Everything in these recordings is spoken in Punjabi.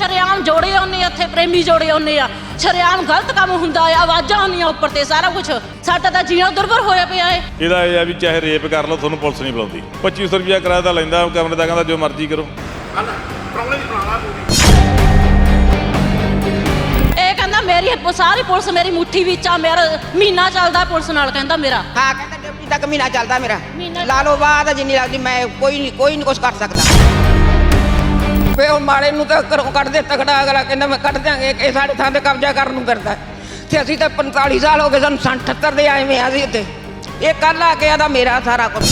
ਸ਼ਰੇਆਮ ਜੋੜੇ ਆਉਂਦੇ ਆ ਇੱਥੇ ਪ੍ਰੇਮੀ ਜੋੜੇ ਆਉਂਦੇ ਆ। ਸ਼ਰੇਆਮ ਗਲਤ ਕੰਮ ਹੁੰਦਾ ਆ ਆਵਾਜ਼ਾਂ ਆਉਂਦੀਆਂ ਉੱਪਰ ਤੇ ਸਾਰਾ ਕੁਝ ਸਾਡਾ ਤਾਂ ਜੀਣਾ ਦੁਰਬਰ ਹੋਇਆ ਪਿਆ ਏ। ਇਹਦਾ ਇਹ ਆ ਵੀ ਚਾਹੇ ਰੇਪ ਕਰ ਲਓ ਤੁਹਾਨੂੰ ਪੁਲਿਸ ਨਹੀਂ ਬੁਲਾਉਂਦੀ। 2500 ਰੁਪਿਆ ਕਿਰਾਇਆ ਤਾਂ ਲੈਂਦਾ ਕਮਰੇ ਦਾ ਕਹਿੰਦਾ ਜੋ ਮਰਜ਼ੀ ਕਰੋ। ਇਹ ਕਹਿੰਦਾ ਮੇਰੀ ਸਾਰੀ ਪੁਲਿਸ ਮੇਰੀ ਮੁੱਠੀ ਵਿੱਚ ਆ ਮੇਰਾ ਮਹੀਨਾ ਚੱਲਦਾ ਪੁਲਿਸ ਨਾਲ ਕਹਿੰਦਾ ਮੇਰਾ। ਹਾਂ ਕਹਿੰਦਾ ਡਿਊਟੀ ਤੱਕ ਮਹੀਨਾ ਚੱਲਦਾ ਮੇਰਾ। ਲਾ ਲਓ ਬਾਅਦ ਜਿੰਨੀ ਲੱਗਦੀ ਮੈਂ ਕੋਈ ਨਹੀਂ ਕੋਈ ਨਹੀਂ ਕੁਛ ਕਰ ਸਕਦਾ। ਫੇ ਉਹ ਮਾੜੇ ਨੂੰ ਤਾਂ ਘਰੋਂ ਕੱਢ ਦੇ ਤਕੜਾ ਅਗਲਾ ਕਹਿੰਦਾ ਮੈਂ ਕੱਢ ਦਿਆਂਗੇ ਇਹ ਸਾਡੇ ਥਾਂ ਤੇ ਕਬਜ਼ਾ ਕਰਨ ਨੂੰ ਕਰਦਾ ਤੇ ਅਸੀਂ ਤਾਂ 45 ਸਾਲ ਹੋ ਗਏ ਸਾਨੂੰ 78 ਦੇ ਆਏ ਵੇ ਅਸੀਂ ਉੱਤੇ ਇਹ ਕੱਲ ਆ ਕੇ ਆਦਾ ਮੇਰਾ ਸਾਰਾ ਕੁਝ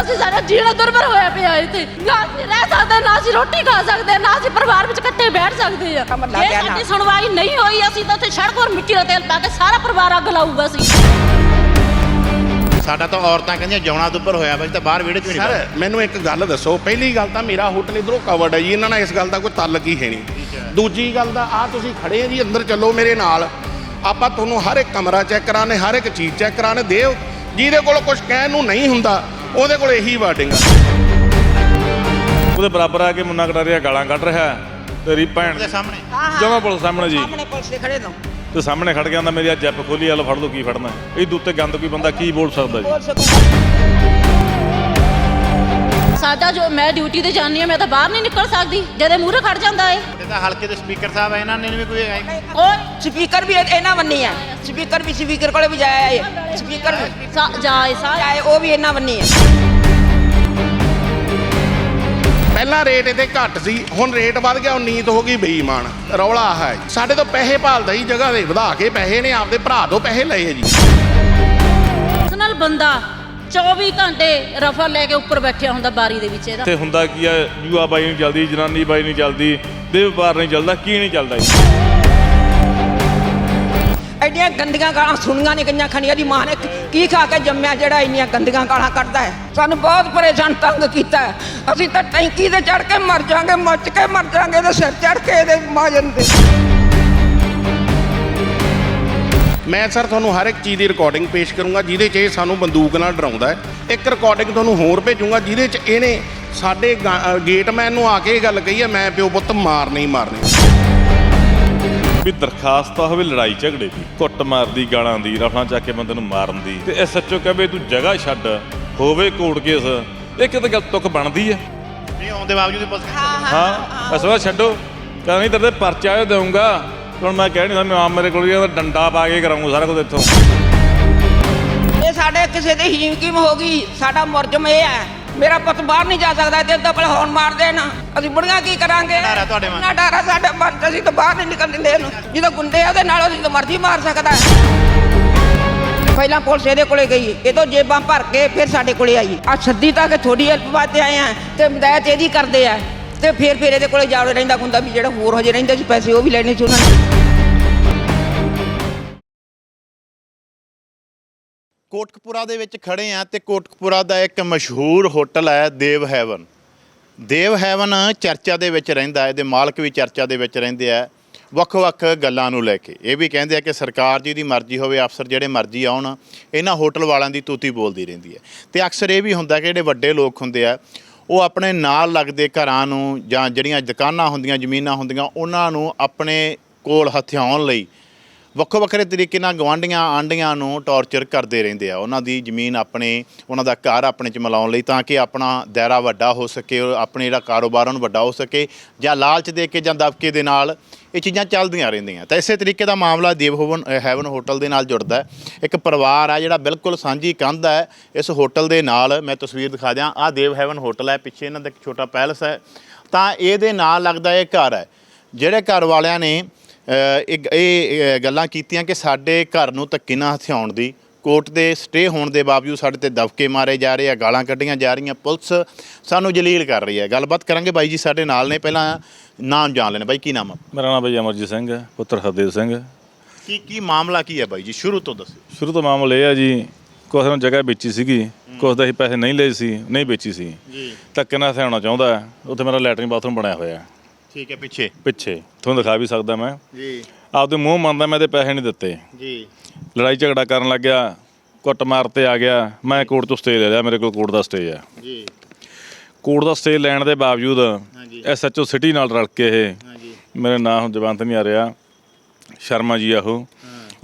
ਅਸੀਂ ਸਾਡਾ ਜੀਣਾ ਦੁਰਬਰ ਹੋਇਆ ਪਿਆ ਤੇ ਨਾ ਅਸੀਂ ਰਹਿ ਸਕਦੇ ਨਾ ਅਸੀਂ ਰੋਟੀ ਖਾ ਸਕਦੇ ਨਾ ਅਸੀਂ ਪਰਿਵਾਰ ਵਿੱਚ ਇਕੱਠੇ ਬੈਠ ਸਕਦੇ ਆ। ਨਾ। ਸਾਡੀ ਸੁਣਵਾਈ ਨਹੀਂ ਹੋਈ ਅਸੀਂ ਤਾਂ ਉੱਥੇ ਸੜਕ 'ਤੇ ਮਿੱਟੀ ਦਾ ਤੇਲ ਪਾ ਕੇ ਸਾਰਾ ਪਰਿਵਾਰ ਅੱਗ ਲਾਊਗਾ ਸੀ ਸਾਡਾ ਤਾਂ ਔਰਤਾਂ ਕਹਿੰਦੀਆਂ ਜੌਣਾ ਤੋਂ ਉੱਪਰ ਹੋਇਆ ਜੀ ਤਾਂ ਬਾਹਰ ਵਿਹੜੇ 'ਚ ਵੀ ਨਹੀਂ ਸਰ ਮੈਨੂੰ ਇੱਕ ਗੱਲ ਦੱਸੋ ਪਹਿਲੀ ਗੱਲ ਤਾਂ ਮੇਰਾ ਹੋਟਲ ਇਧਰੋਂ ਕਵਰਡ ਹੈ ਜੀ ਇਹਨਾਂ ਨਾਲ ਇਸ ਗੱਲ ਦਾ ਕੋਈ ਤਾਲੁਕ ਹੀ ਹੈ ਨਹੀਂ। ਦੂਜੀ ਗੱਲ ਦਾ ਆ ਤੁਸੀਂ ਖੜੇ ਆ ਜੀ ਅੰਦਰ ਚੱਲੋ ਮੇਰੇ ਨਾਲ। ਆਪਾਂ ਤੁਹਾਨੂੰ ਹਰ ਇੱਕ ਕਮਰਾ ਚੈੱਕ ਕਰਾਣੇ ਹਰ ਇੱਕ ਚੀਜ਼ ਚੈੱਕ ਕਰਾਣੇ ਦੇਵ ਜਿਹਦੇ ਕੋਲ ਕੁਝ ਕਹਿਣ ਨੂੰ ਨਹੀਂ ਹੁੰਦਾ ਉਹਦੇ ਕੋਲ ਇਹੀ ਵਾਰਡਿੰਗ ਆ। ਉਹਦੇ ਬਰਾਬਰ ਆ ਕੇ ਮੁੰਨਾ ਕਟਾਰੀਆ ਗਾਲਾਂ ਕੱਢ ਰਿਹਾ। ਤੇਰੀ ਭੈਣ ਦੇ ਸਾਹਮਣੇ। ਜਮਾ ਪੁਲਿਸ ਸਾਹਮਣੇ ਜੀ। ਸਾਹਮਣੇ ਪੁਲਿਸ ਦੇ ਖੜੇ ਤੋਂ ਤੇ ਸਾਹਮਣੇ ਖੜ ਕੇ ਆਂਦਾ ਮੇਰੀ ਆ ਜੈਪ ਖੋਲੀ ਆ ਲੋ ਫੜ ਲਓ ਕੀ ਫੜਨਾ ਇਹ ਉੱਤੇ ਗੰਦ ਕੋਈ ਬੰਦਾ ਕੀ ਬੋਲ ਸਕਦਾ ਜੀ? ਸਾਡਾ ਜੋ ਮੈਂ ਡਿਊਟੀ ਤੇ ਜਾਂਦੀ ਆ ਮੈਂ ਤਾਂ ਬਾਹਰ ਨਹੀਂ ਨਿਕਲ ਸਕਦੀ ਜਦੇ ਮੂਹਰੇ ਖੜ ਜਾਂਦਾ ਏ ਤੁਹਾਡੇ ਤਾਂ ਹਲਕੇ ਦੇ ਸਪੀਕਰ ਸਾਹਿਬ ਆ ਇਹਨਾਂ ਨੇ ਵੀ ਕੋਈ ਉਹ ਸਪੀਕਰ ਵੀ ਇਹਨਾਂ ਬੰਨੀ ਆ। ਸਪੀਕਰ ਵੀ ਸਪੀਕਰ ਕੋਲੇ ਵੀ ਜਾਇਆ ਹੈ ਸਪੀਕਰ ਵੀ ਸਾ- ਜਾਏ ਸਾ ਜਾਏ ਉਹ ਵੀ ਇਹਨਾਂ ਬੰਨੀ ਆ। ਪਹਿਲਾਂ ਰੇਟ ਇਹਦੇ ਘੱਟ ਸੀ ਹੁਣ ਰੇਟ ਵੱਧ ਗਿਆ ਉਹ ਨੀਤ ਹੋ ਗਈ ਬੇਈਮਾਨ। ਰੌਲਾ ਹੈ ਸਾਡੇ ਤੋਂ ਪੈਸੇ ਭਾਲਦਾ ਹੀ ਜਗ੍ਹਾ ਦੇ ਵਧਾ ਕੇ ਪੈਸੇ ਨੇ ਆਪਦੇ ਭਰਾ ਤੋਂ ਪੈਸੇ ਲਏ ਆ ਜੀ। ਉਸ ਨਾਲ ਬੰਦਾ 24 ਘੰਟੇ ਰਫਾ ਲੈ ਕੇ ਉੱਪਰ ਬੈਠਿਆ ਹੁੰਦਾ ਬਾਰੀ ਦੇ ਵਿੱਚ ਇਹਦਾ। ਇੱਥੇ ਹੁੰਦਾ ਕੀ ਆ ਜੂਆ ਬਾਈ ਨਹੀਂ ਚੱਲਦੀ ਜਨਾਨੀ ਬਾਈ ਨਹੀਂ ਚੱਲਦੀ ਦੇ ਵਪਾਰ ਨਹੀਂ ਚੱਲਦਾ ਕੀ ਨਹੀਂ ਚੱਲਦਾ ਜੀ। ਐਡੀਆਂ ਗੰਦੀਆਂ ਗਾਲਾਂ ਸੁਣੀਆਂ ਨਹੀਂ ਗਈਆਂ ਖਣੀਆਂ ਦੀ ਮਾਂ ਨੇ। ਕੀ ਖਾ ਕੇ ਜੰਮਿਆ ਜਿਹੜਾ ਇੰਨੀਆਂ ਗੰਦੀਆਂ ਗਾਲਾਂ ਕੱਢਦਾ ਹੈ? ਸਾਨੂੰ ਬਹੁਤ ਪਰੇਸ਼ਾਨ ਤੰਗ ਕੀਤਾ ਹੈ। ਅਸੀਂ ਤਾਂ ਟੈਂਕੀ ਤੇ ਚੜ ਕੇ ਮਰ ਜਾਾਂਗੇ ਮੱਚ ਕੇ ਮਰ ਜਾਾਂਗੇ ਤੇ ਸਿਰ ਚੜ ਕੇ ਇਹਦੇ ਮਾਜਨ ਤੇ ਮੈਂ ਸਰ ਤੁਹਾਨੂੰ ਹਰ ਇੱਕ ਚੀਜ਼ ਦੀ ਰਿਕਾਰਡਿੰਗ ਪੇਸ਼ ਕਰੂੰਗਾ, ਜਿਹਦੇ 'ਚ ਇਹ ਸਾਨੂੰ ਬੰਦੂਕ ਨਾਲ ਡਰਾਉਂਦਾ ਹੈ। ਇੱਕ ਰਿਕਾਰਡਿੰਗ ਤੁਹਾਨੂੰ ਹੋਰ ਭੇਜੂੰਗਾ, ਜਿਹਦੇ 'ਚ ਇਹਨੇ ਸਾਡੇ ਗਾ- ਗੇਟਮੈਨ ਨੂੰ ਆ ਕੇ ਇਹ ਗੱਲ ਕਹੀ ਹੈ, ਮੈਂ ਪਿਓ ਪੁੱਤ ਮਾਰ ਹੀ ਮਾਰਨੇ ਵੀ ਦਰਖਾਸਤ ਤਾਂ ਹੋਵੇ ਲੜਾਈ ਝਗੜੇ ਦੀ ਕੁੱਟ ਮਾਰਦੀ ਗਾਲਾਂ ਦੀ ਰਫਲਾਂ ਚੱਕ ਕੇ ਬੰਦੇ ਨੂੰ ਮਾਰਨ ਦੀ। ਤੇ ਐਸਐਚਓ ਕਹੇ ਤੂੰ ਜਗ੍ਹਾ ਛੱਡ ਹੋਵੇ ਕੋਰਟ ਕੇਸ ਇਹ ਕਿਤੇ ਗੱਲ ਤੁਕ ਬਣਦੀ ਹੈ ਨਹੀਂ ਆਉਣ ਦੇ ਬਾਵਜੂਦ ਪੁਲਿਸ ਹਾਂ ਅਸਵਾ ਛੱਡੋ। ਕਹਿੰਦਾ ਨਹੀਂ ਤੇਰੇ ਪਰਚਾ ਇਹ ਦੇਊਂਗਾ। ਹੁਣ ਮੈਂ ਕਹਿ ਨਹੀਂ ਸਕਦਾ ਮੈਂ ਆਮ ਮੇਰੇ ਕੋਲ ਹੀ ਆ, ਡੰਡਾ ਪਾ ਕੇ ਕਰਾਉਂਗਾ ਸਾਰਾ ਕੁਝ ਇੱਥੋਂ। ਇਹ ਸਾਡੇ ਕਿਸੇ ਦੀ ਹੀਮਕੀਮ ਹੋ ਗਈ ਸਾਡਾ ਮੁਰਜਮ ਇਹ ਹੈ ਮੇਰਾ ਪੁੱਤ ਬਾਹਰ ਨਹੀਂ ਜਾ ਸਕਦਾ ਤੇ ਦਬਲ ਹੌਣ ਮਾਰ ਦੇਣਾ ਅਸੀਂ ਬੁੜੀਆਂ ਕੀ ਕਰਾਂਗੇ? ਡਰ ਤੁਹਾਡੇ ਮਨ? ਨਾ ਡਰ ਸਾਡੇ ਮਨ 'ਚ, ਅਸੀਂ ਤਾਂ ਬਾਹਰ ਨਹੀਂ ਨਿਕਲ ਦਿੰਦੇ ਇਹਨੂੰ। ਜਦੋਂ ਗੁੰਡੇ ਆ ਉਹਦੇ ਨਾਲ ਅਸੀਂ ਤਾਂ ਮਰਜ਼ੀ ਮਾਰ ਸਕਦਾ। ਪਹਿਲਾਂ ਪੁਲਿਸ ਇਹਦੇ ਕੋਲੇ ਗਈ ਇਹ ਤੋਂ ਜੇਬਾਂ ਭਰ ਕੇ ਫਿਰ ਸਾਡੇ ਕੋਲੇ ਆਈ। ਆ ਸੱਦੀ ਤੱਕ ਥੋੜੀ ਹੈਲਪ ਵਾਸਤੇ ਆਏ ਆ ਤੇ ਮਦਦ ਇਹਦੀ ਕਰਦੇ ਆ। ਤੇ ਫਿਰ ਫਿਰ ਇਹਦੇ ਕੋਲੇ ਜਾਵੜੇ ਰਹਿੰਦਾ ਹੁੰਦਾ ਵੀ ਜਿਹੜਾ ਹੋਰ ਹਜੇ ਰਹਿੰਦੇ ਸੀ ਪੈਸੇ ਉਹ ਵੀ ਲੈਣੇ ਸੀ ਉਹਨਾਂ ਨੇ। ਕੋਟਕਪੂਰਾ ਦੇ ਵਿੱਚ ਖੜੇ ਆ ਤੇ ਕੋਟਕਪੂਰਾ ਦਾ ਇੱਕ ਮਸ਼ਹੂਰ ਹੋਟਲ ਹੈ ਦੇਵ ਹੈਵਨ। ਦੇਵ ਹੈਵਨ ਚਰਚਾ ਦੇ ਵਿੱਚ ਰਹਿੰਦਾ ਹੈ, ਇਹਦੇ ਮਾਲਕ ਵੀ ਚਰਚਾ ਦੇ ਵਿੱਚ ਰਹਿੰਦੇ ਆ। ਵੱਖ-ਵੱਖ ਗੱਲਾਂ ਨੂੰ ਲੈ ਕੇ। ਇਹ ਵੀ ਕਹਿੰਦੇ ਆ ਕਿ ਸਰਕਾਰ ਜੀ ਦੀ ਮਰਜ਼ੀ ਹੋਵੇ, ਅਫਸਰ ਜਿਹੜੇ ਮਰਜ਼ੀ ਆਉਣ, ਇਹਨਾਂ ਹੋਟਲ ਵਾਲਿਆਂ ਦੀ ਤੂਤੀ ਬੋਲਦੀ ਰਹਿੰਦੀ ਹੈ। ਤੇ ਅਕਸਰ ਇਹ ਵੀ ਹੁੰਦਾ ਕਿ ਜਿਹੜੇ ਵੱਡੇ ਲੋਕ ਹੁੰਦੇ ਆ, ਉਹ ਆਪਣੇ ਨਾਲ ਲੱਗਦੇ ਘਰਾਂ ਨੂੰ ਜਾਂ ਜਿਹੜੀਆਂ ਦੁਕਾਨਾਂ ਹੁੰਦੀਆਂ, ਜ਼ਮੀਨਾਂ ਹੁੰਦੀਆਂ, ਉਹਨਾਂ ਨੂੰ ਆਪਣੇ ਕੋਲ ਹਥਿਆਉਣ ਲਈ ਵੱਖੋ ਵੱਖਰੇ ਤਰੀਕੇ ਨਾਲ ਗਵਾਂਢੀਆਂ ਆਂਢੀਆਂ ਨੂੰ ਟੌਰਚਰ ਕਰਦੇ ਰਹਿੰਦੇ ਆ। ਉਹਨਾਂ ਦੀ ਜ਼ਮੀਨ ਆਪਣੇ, ਉਹਨਾਂ ਦਾ ਘਰ ਆਪਣੇ ਚ ਮਿਲਾਉਣ ਲਈ ਤਾਂ ਕਿ ਆਪਣਾ ਦਾਇਰਾ ਵੱਡਾ ਹੋ ਸਕੇ ਉਹ ਆਪਣੇ ਜਿਹੜਾ ਕਾਰੋਬਾਰ ਉਹਨੂੰ ਵੱਡਾ ਹੋ ਸਕੇ ਜਾਂ ਲਾਲਚ ਦੇ ਕੇ ਜਾਂ ਦਬਕੇ ਦੇ ਨਾਲ ਇਹ ਚੀਜ਼ਾਂ ਚੱਲਦੀਆਂ ਰਹਿੰਦੀਆਂ। ਤਾਂ ਇਸੇ ਤਰੀਕੇ ਦਾ ਮਾਮਲਾ ਦੇਵ ਹੋਵਨ ਹੈਵਨ ਹੋਟਲ ਦੇ ਨਾਲ ਜੁੜਦਾ ਇੱਕ ਪਰਿਵਾਰ ਆ ਜਿਹੜਾ ਬਿਲਕੁਲ ਸਾਂਝੀ ਕੰਧ ਹੈ। ਇਸ ਹੋਟਲ ਦੇ ਨਾਲ ਮੈਂ ਤਸਵੀਰ ਦਿਖਾ ਦਿਆਂ। ਆ ਦੇਵ ਹੈਵਨ ਹੋਟਲ ਹੈ। ਪਿੱਛੇ ਇਹਨਾਂ ਦਾ ਇੱਕ ਛੋਟਾ ਪੈਲਸ ਹੈ। ਤਾਂ ਇਹਦੇ ਨਾਲ ਲੱਗਦਾ ਇਹ ਘਰ ਹੈ। ਜਿਹੜੇ ਘਰ ਵਾਲਿਆਂ ਨੇ ਇਹ ਇਹ ਗੱਲਾਂ ਕੀਤੀਆਂ ਕਿ ਸਾਡੇ ਘਰ ਨੂੰ ਧੱਕੇ ਨਾਲ ਹਥਿਆਉਣ ਦੀ ਕੋਰਟ ਦੇ ਸਟੇ ਹੋਣ ਦੇ ਬਾਵਜੂਦ ਸਾਡੇ ਤੇ ਦਬਕੇ ਮਾਰੇ ਜਾ ਰਹੇ ਆ ਗਾਲਾਂ ਕੱਢੀਆਂ ਜਾ ਰਹੀਆਂ ਪੁਲਿਸ ਸਾਨੂੰ ਜਲੀਲ ਕਰ ਰਹੀ ਹੈ। ਗੱਲਬਾਤ ਕਰਾਂਗੇ ਬਾਈ ਜੀ ਸਾਡੇ ਨਾਲ ਨੇ ਪਹਿਲਾਂ ਨਾਮ ਜਾਣ ਲੈਣੇ। ਬਾਈ ਕੀ ਨਾਮ ਆ? ਮੇਰਾ ਨਾਮ ਬਈ ਅਮਰਜੀਤ ਸਿੰਘ ਹੈ ਪੁੱਤਰ ਹਰਦੇਵ ਸਿੰਘ ਕੀ ਕੀ ਮਾਮਲਾ ਕੀ ਹੈ ਬਾਈ ਜੀ? ਸ਼ੁਰੂ ਤੋਂ ਦੱਸੋ। ਸ਼ੁਰੂ ਤੋਂ ਮਾਮਲਾ ਇਹ ਆ ਜੀ ਕੁਛ ਨੂੰ ਜਗ੍ਹਾ ਵੇਚੀ ਸੀਗੀ ਕੁਛ ਦਾ ਅਸੀਂ ਪੈਸੇ ਨਹੀਂ ਲਏ ਸੀ ਨਹੀਂ ਵੇਚੀ ਸੀ। ਜੀ। ਧੱਕੇ ਨਾਲ ਹਥਿਆਉਣਾ ਚਾਹੁੰਦਾ ਹੈ। ਉੱਥੇ ਮੇਰਾ ਲੈਟਰਿਨ ਬਾਥਰੂਮ ਬਣਿਆ ਹੋਇਆ ਹੈ, ਠੀਕ ਹੈ ਪਿੱਛੇ। ਪਿੱਛੇ। ਤੁਹਾਨੂੰ ਦਿਖਾ ਵੀ ਸਕਦਾ ਮੈਂ। ਜੀ। ਆਪਦੇ ਮੂੰਹ ਮੰਨਦਾ ਮੈਂ ਤੇ ਪੈਸੇ ਨਹੀਂ ਦਿੱਤੇ। ਜੀ। ਲੜਾਈ ਝਗੜਾ ਕਰਨ ਲੱਗਿਆ ਕੁੱਟ ਮਾਰ ਤੇ ਆ ਗਿਆ। ਮੈਂ ਕੋਰਟ ਤੋਂ ਸਟੇ ਲੈ ਲਿਆ ਮੇਰੇ ਕੋਲ ਕੋਰਟ ਦਾ ਸਟੇ ਹੈ ਜੀ। ਕੋਰਟ ਦਾ ਸਟੇ ਲੈਣ ਦੇ ਬਾਵਜੂਦ ਐਸਐਚਓ ਸਿਟੀ ਨਾਲ ਰਲ ਕੇ ਇਹ ਮੇਰੇ ਨਾਂ ਹੁਣ ਜਵੰਤ ਨਹੀਂ ਆ ਰਿਹਾ। ਸ਼ਰਮਾ ਜੀ ਆ ਉਹ।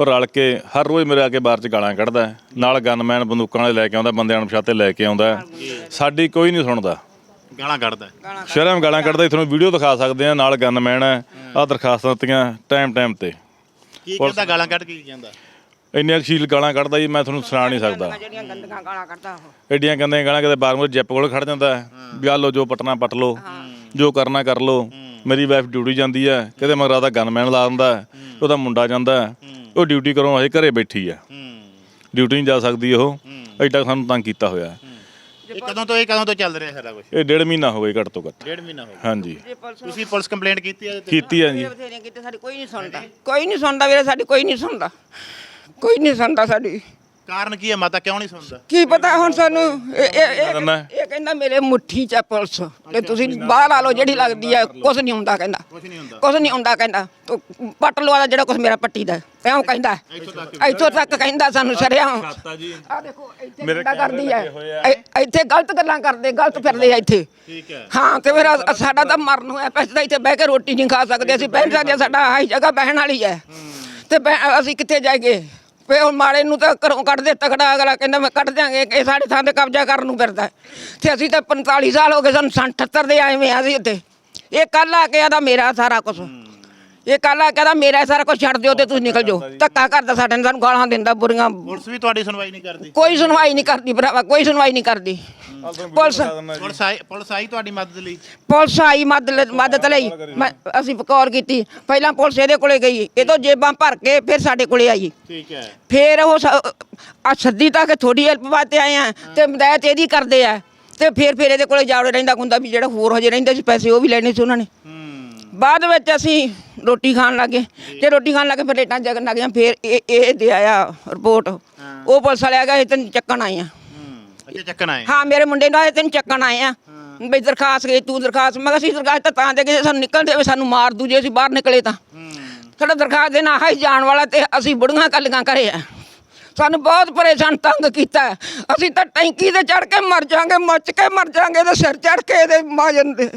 ਉਹ ਰਲ ਕੇ ਹਰ ਰੋਜ਼ ਮੇਰੇ ਆ ਕੇ ਬਾਹਰ ਚ ਗਾਲਾਂ ਕੱਢਦਾ। ਨਾਲ ਗਨਮੈਨ ਬੰਦੂਕਾਂ ਵਾਲੇ ਲੈ ਕੇ ਆਉਂਦਾ ਬੰਦੇ ਅਣਪਛਾਤੇ ਲੈ ਕੇ ਆਉਂਦਾ। ਸਾਡੀ ਕੋਈ ਨਹੀਂ ਸੁਣਦਾ। ਗਾਲਾਂ ਕੱਢਦਾ। ਸ਼ਰਮ ਗਾਲਾਂ ਕੱਢਦਾ ਜੀ, ਤੁਹਾਨੂੰ ਵੀਡੀਓ ਦਿਖਾ ਸਕਦੇ ਆ ਨਾਲ ਗਨਮੈਨ ਹੈ ਆ ਦਰਖਾਸਤਾਂ ਦਿੱਤੀਆਂ ਟਾਈਮ ਟਾਈਮ ਤੇ। ਕੀ ਕਹਿੰਦਾ ਗਾਲਾਂ ਕੱਢ ਕੇ ਕੀ ਜਾਂਦਾ ਇੰਨੀਆਂ ਅਖੀਲ ਗਾਲਾਂ ਕੱਢਦਾ ਜੀ ਮੈਂ ਤੁਹਾਨੂੰ ਸੁਣਾ ਨਹੀਂ ਸਕਦਾ। ਜਿਹੜੀਆਂ ਗੰਦੀਆਂ ਗਾਲਾਂ ਕੱਢਦਾ ਉਹ। ਐਡੀਆਂ ਗੰਦੀਆਂ ਗਾਲਾਂ ਕਿਤੇ ਬਾਹਰ ਮੋਰ ਜੱਪ ਕੋਲ ਖੜ ਜਾਂਦਾ ਹੈ ਵੀ ਆਹ ਲਓ ਜੋ ਪਟਨਾ ਪਟ ਲਓ ਜੋ ਕਰਨਾ ਕਰ ਲਓ ਮੇਰੀ ਵਾਈਫ ਡਿਊਟੀ ਜਾਂਦੀ ਹੈ ਕਿਤੇ ਮਗਰਾ ਦਾ ਗਨਮੈਨ ਲਾ ਦਿੰਦਾ ਹੈ, ਉਹਦਾ ਮੁੰਡਾ ਜਾਂਦਾ ਹੈ, ਉਹ ਡਿਊਟੀ ਕਰੋ ਅਜੇ ਘਰੇ ਬੈਠੀ ਆ ਡਿਊਟੀ ਨਹੀਂ ਜਾ ਸਕਦੀ ਉਹ ਐਡਾ ਸਾਨੂੰ ਤੰਗ ਕੀਤਾ ਹੋਇਆ ਹੈ। ਇਹ ਕਦੋਂ ਤੋਂ ਇਹ ਕਦੋਂ ਤੋਂ ਚੱਲ ਰਿਹਾ ਸਾਰਾ ਕੁਝ ਇਹ ਡੇਢ ਮਹੀਨਾ ਹੋ ਗਿਆ ਘੱਟ ਤੋਂ ਘੱਟ। ਡੇਢ ਮਹੀਨਾ ਹੋ ਗਿਆ। ਹਾਂਜੀ। ਤੁਸੀਂ ਪੁਲਿਸ ਕੰਪਲੇਂਟ ਕੀਤੀ ਹੈ ਕੀਤੀ ਆ ਜੀ। ਬਥੇਰੀਆਂ ਕੀਤੇ ਸਾਡੀ ਕੋਈ ਨਹੀਂ ਸੁਣਦਾ। ਕੋਈ ਨਹੀਂ ਸੁਣਦਾ ਵੀਰੇ ਸਾਡੀ ਕੋਈ ਨਹੀਂ ਸੁਣਦਾ। ਕੋਈ ਨਹੀਂ ਸੁਣਦਾ ਸਾਡੀ। ਕਾਰਨ ਕੀ ਹੈ? ਮਾਤਾ ਕਿਉਂ ਨਹੀਂ ਸੁਣਦਾ? ਕੀ ਪਤਾ ਹੁਣ ਸਾਨੂੰ ਇਹ- ਇਹ- ਇਹ ਕਰਨਾ ਇਹ ਕਹਿੰਦਾ ਮੇਰੇ ਮੁੱਠੀ ਚ ਆ ਪੁਲਿਸ। ਤੇ ਤੁਸੀਂ ਬਾਹਰ ਆ ਲਓ ਜਿਹੜੀ ਲੱਗਦੀ ਹੈ ਕੁਝ ਨਹੀਂ ਹੁੰਦਾ ਕਹਿੰਦਾ। ਕੁਝ ਨਹੀਂ ਹੁੰਦਾ। ਕੁਝ ਨਹੀਂ ਹੁੰਦਾ ਕਹਿੰਦਾ। ਤੂੰ ਪੱਟ ਲਵਾ ਦਾ ਜਿਹੜਾ ਕੁਝ ਮੇਰਾ ਪੱਟੀ ਦਾ ਐਉਂ ਕਹਿੰਦਾ। ਇੱਥੋਂ ਤੱਕ ਕਹਿੰਦਾ ਸਾਨੂੰ ਸਰਿਆ। ਆ ਦੇਖੋ ਇੱਥੇ ਮੇਰੇ ਕਰਦੀ ਆ। ਇ- ਗਲਤ ਗੱਲਾਂ ਕਰਦੇ ਗਲਤ ਫਿਰਦੇ ਆ ਇੱਥੇ। ਠੀਕ ਹੈ। ਹਾਂ ਤੇ ਫਿਰ ਅ- ਸਾਡਾ ਤਾਂ ਮਰਨ ਹੋਇਆ। ਪੈਸੇ ਤਾਂ ਇੱਥੇ ਬਹਿ ਕੇ ਰੋਟੀ ਨਹੀਂ ਖਾ ਸਕਦੇ। ਅਸੀਂ ਬਹਿ ਨਹੀਂ ਸਕਦੇ ਸਾਡਾ ਆਹੀ ਜਗ੍ਹਾ ਬਹਿਣ ਵਾਲੀ ਹੈ। ਤੇ ਬਹਿ- ਅਸੀਂ ਕਿੱਥੇ ਜਾਈਏ? ਫੇ ਹੁਣ ਮਾੜੇ ਨੂੰ ਤਾਂ ਘਰੋਂ ਕੱਢ ਦੇ ਤਕੜਾ ਅਗਲਾ ਕਹਿੰਦਾ ਮੈਂ ਕੱਢ ਦਿਆਂਗੇ, ਇਹ ਸਾਡੇ ਥਾਂ ਤੇ ਕਬਜ਼ਾ ਕਰਨ ਨੂੰ ਫਿਰਦਾ ਹੈ। ਤੇ ਅਸੀਂ ਤਾਂ 45 ਸਾਲ ਹੋ ਗਏ, ਸਾਨੂੰ 78 ਦੇ ਆਏ ਵੇ ਆ ਅਸੀਂ ਇੱਥੇ ਇਹ ਕੱਲ ਆ ਕੇ ਆਦਾ ਮੇਰਾ ਸਾਰਾ ਕੁਝ ਇਹ ਕੱਲ ਆ ਕੇ ਆਦਾ ਮੇਰਾ ਸਾਰਾ ਕੁਝ ਛੱਡ ਦਿਓ ਤੇ ਤੁਸੀਂ ਨਿਕਲ ਜਾਓ। ਧੱਕਾ ਕਰਦਾ ਸਾਡੇ ਨਾਲ ਸਾਨੂੰ ਗਾਲਾਂ ਦਿੰਦਾ ਬੁਰੀਆਂ। ਪੁਲਿਸ ਵੀ ਤੁਹਾਡੀ ਸੁਣਵਾਈ ਨਹੀਂ ਕਰਦੀ। ਕੋਈ ਸੁਣਵਾਈ ਨਹੀਂ ਕਰਦੀ ਭਰਾਵਾ ਕੋਈ ਸੁਣਵਾਈ ਨਹੀਂ ਕਰਦੀ। ਪੁਲਿਸ ਪੁਲਿਸ ਆਈ ਪੁਲਿਸ ਆਈ ਤੁਹਾਡੀ ਮਦਦ ਲਈ? ਪੁਲਿਸ ਆਈ ਮਦਦ ਮਦਦ ਲਈ। ਮੈਂ- ਅਸੀਂ ਬਕੌਰ ਕੀਤੀ। ਪਹਿਲਾਂ ਪੁਲਿਸ ਇਹਦੇ ਕੋਲੇ ਗਈ। ਇਹ ਤੋਂ ਜੇਬਾਂ ਭਰ ਕੇ ਫਿਰ ਸਾਡੇ ਕੋਲੇ ਆਈ। ਠੀਕ ਹੈ। ਫਿਰ ਉਹ ਆ ਸੱਦੀ ਤੱਕ ਥੋੜੀ ਹੈਲਪ ਵਾਸਤੇ ਆਏ ਆ ਤੇ ਮਦਦ ਇਹਦੀ ਕਰਦੇ ਆ। ਤੇ ਫਿਰ ਫਿਰ ਇਹਦੇ ਕੋਲੇ ਜਾਵੜੇ ਰਹਿੰਦਾ ਹੁੰਦਾ ਵੀ ਜਿਹੜਾ ਹੋਰ ਹਜੇ ਰਹਿੰਦੇ ਸੀ ਪੈਸੇ ਉਹ ਵੀ ਲੈਣੇ ਸੀ ਉਹਨਾਂ ਨੇ। ਬਾਅਦ ਵਿੱਚ ਅਸੀਂ ਰੋਟੀ ਖਾਣ ਲੱਗੇ। ਤੇ ਰੋਟੀ ਖਾਣ ਲੱਗੇ ਫਿਰ ਰੇਟਾਂ ਜਗਣ ਲੱਗ ਗਿਆ ਫਿਰ ਇਹ ਇਹ ਦੇ ਆਇਆ ਰਿਪੋਰਟ ਉਹ ਪੁਲਿਸ ਵਾਲੇ ਆ ਗਏ ਤੈਨੂੰ ਚੱਕਣ ਆਏ ਆ ਅੱਛਾ ਚੱਕਣ ਆਏ। ਹਾਂ ਮੇਰੇ ਮੁੰਡੇ ਨੂੰ ਆਏ ਤੈਨੂੰ ਚੱਕਣ ਆਏ ਆ ਬਈ ਦਰਖਾਸਤ ਗਈ ਤੂੰ ਦਰਖਾਸਤ ਮੈਂ ਕਿਹਾ ਅਸੀਂ ਦਰਖਾਸਤ ਤਾਂ ਤਾਂ ਦੇ ਕੇ ਸਾਨੂੰ ਨਿਕਲ ਦੇਵੇ ਸਾਨੂੰ ਮਾਰ ਦੂ ਜੇ ਅਸੀਂ ਬਾਹਰ ਨਿਕਲੇ ਤਾਂ। ਸਾਡਾ ਦਰਖਾਸਤ ਦੇਣਾ ਆਹ ਹੀ ਜਾਣ ਵਾਲਾ ਤੇ ਅਸੀਂ ਬੁੜੀਆਂ ਕੱਲੀਆਂ ਕਰੇ ਆ। ਸਾਨੂੰ ਬਹੁਤ ਪਰੇਸ਼ਾਨ ਤੰਗ ਕੀਤਾ। ਅਸੀਂ ਤਾਂ ਟੈਂਕੀ ਤੇ ਚੜ ਕੇ ਮਰ ਜਾਾਂਗੇ ਮੱਚ ਕੇ ਮਰ ਜਾਾਂਗੇ ਤੇ ਸਿਰ ਚੜ ਕੇ ਇਹਦੇ ਮਾਜਨ ਦੇ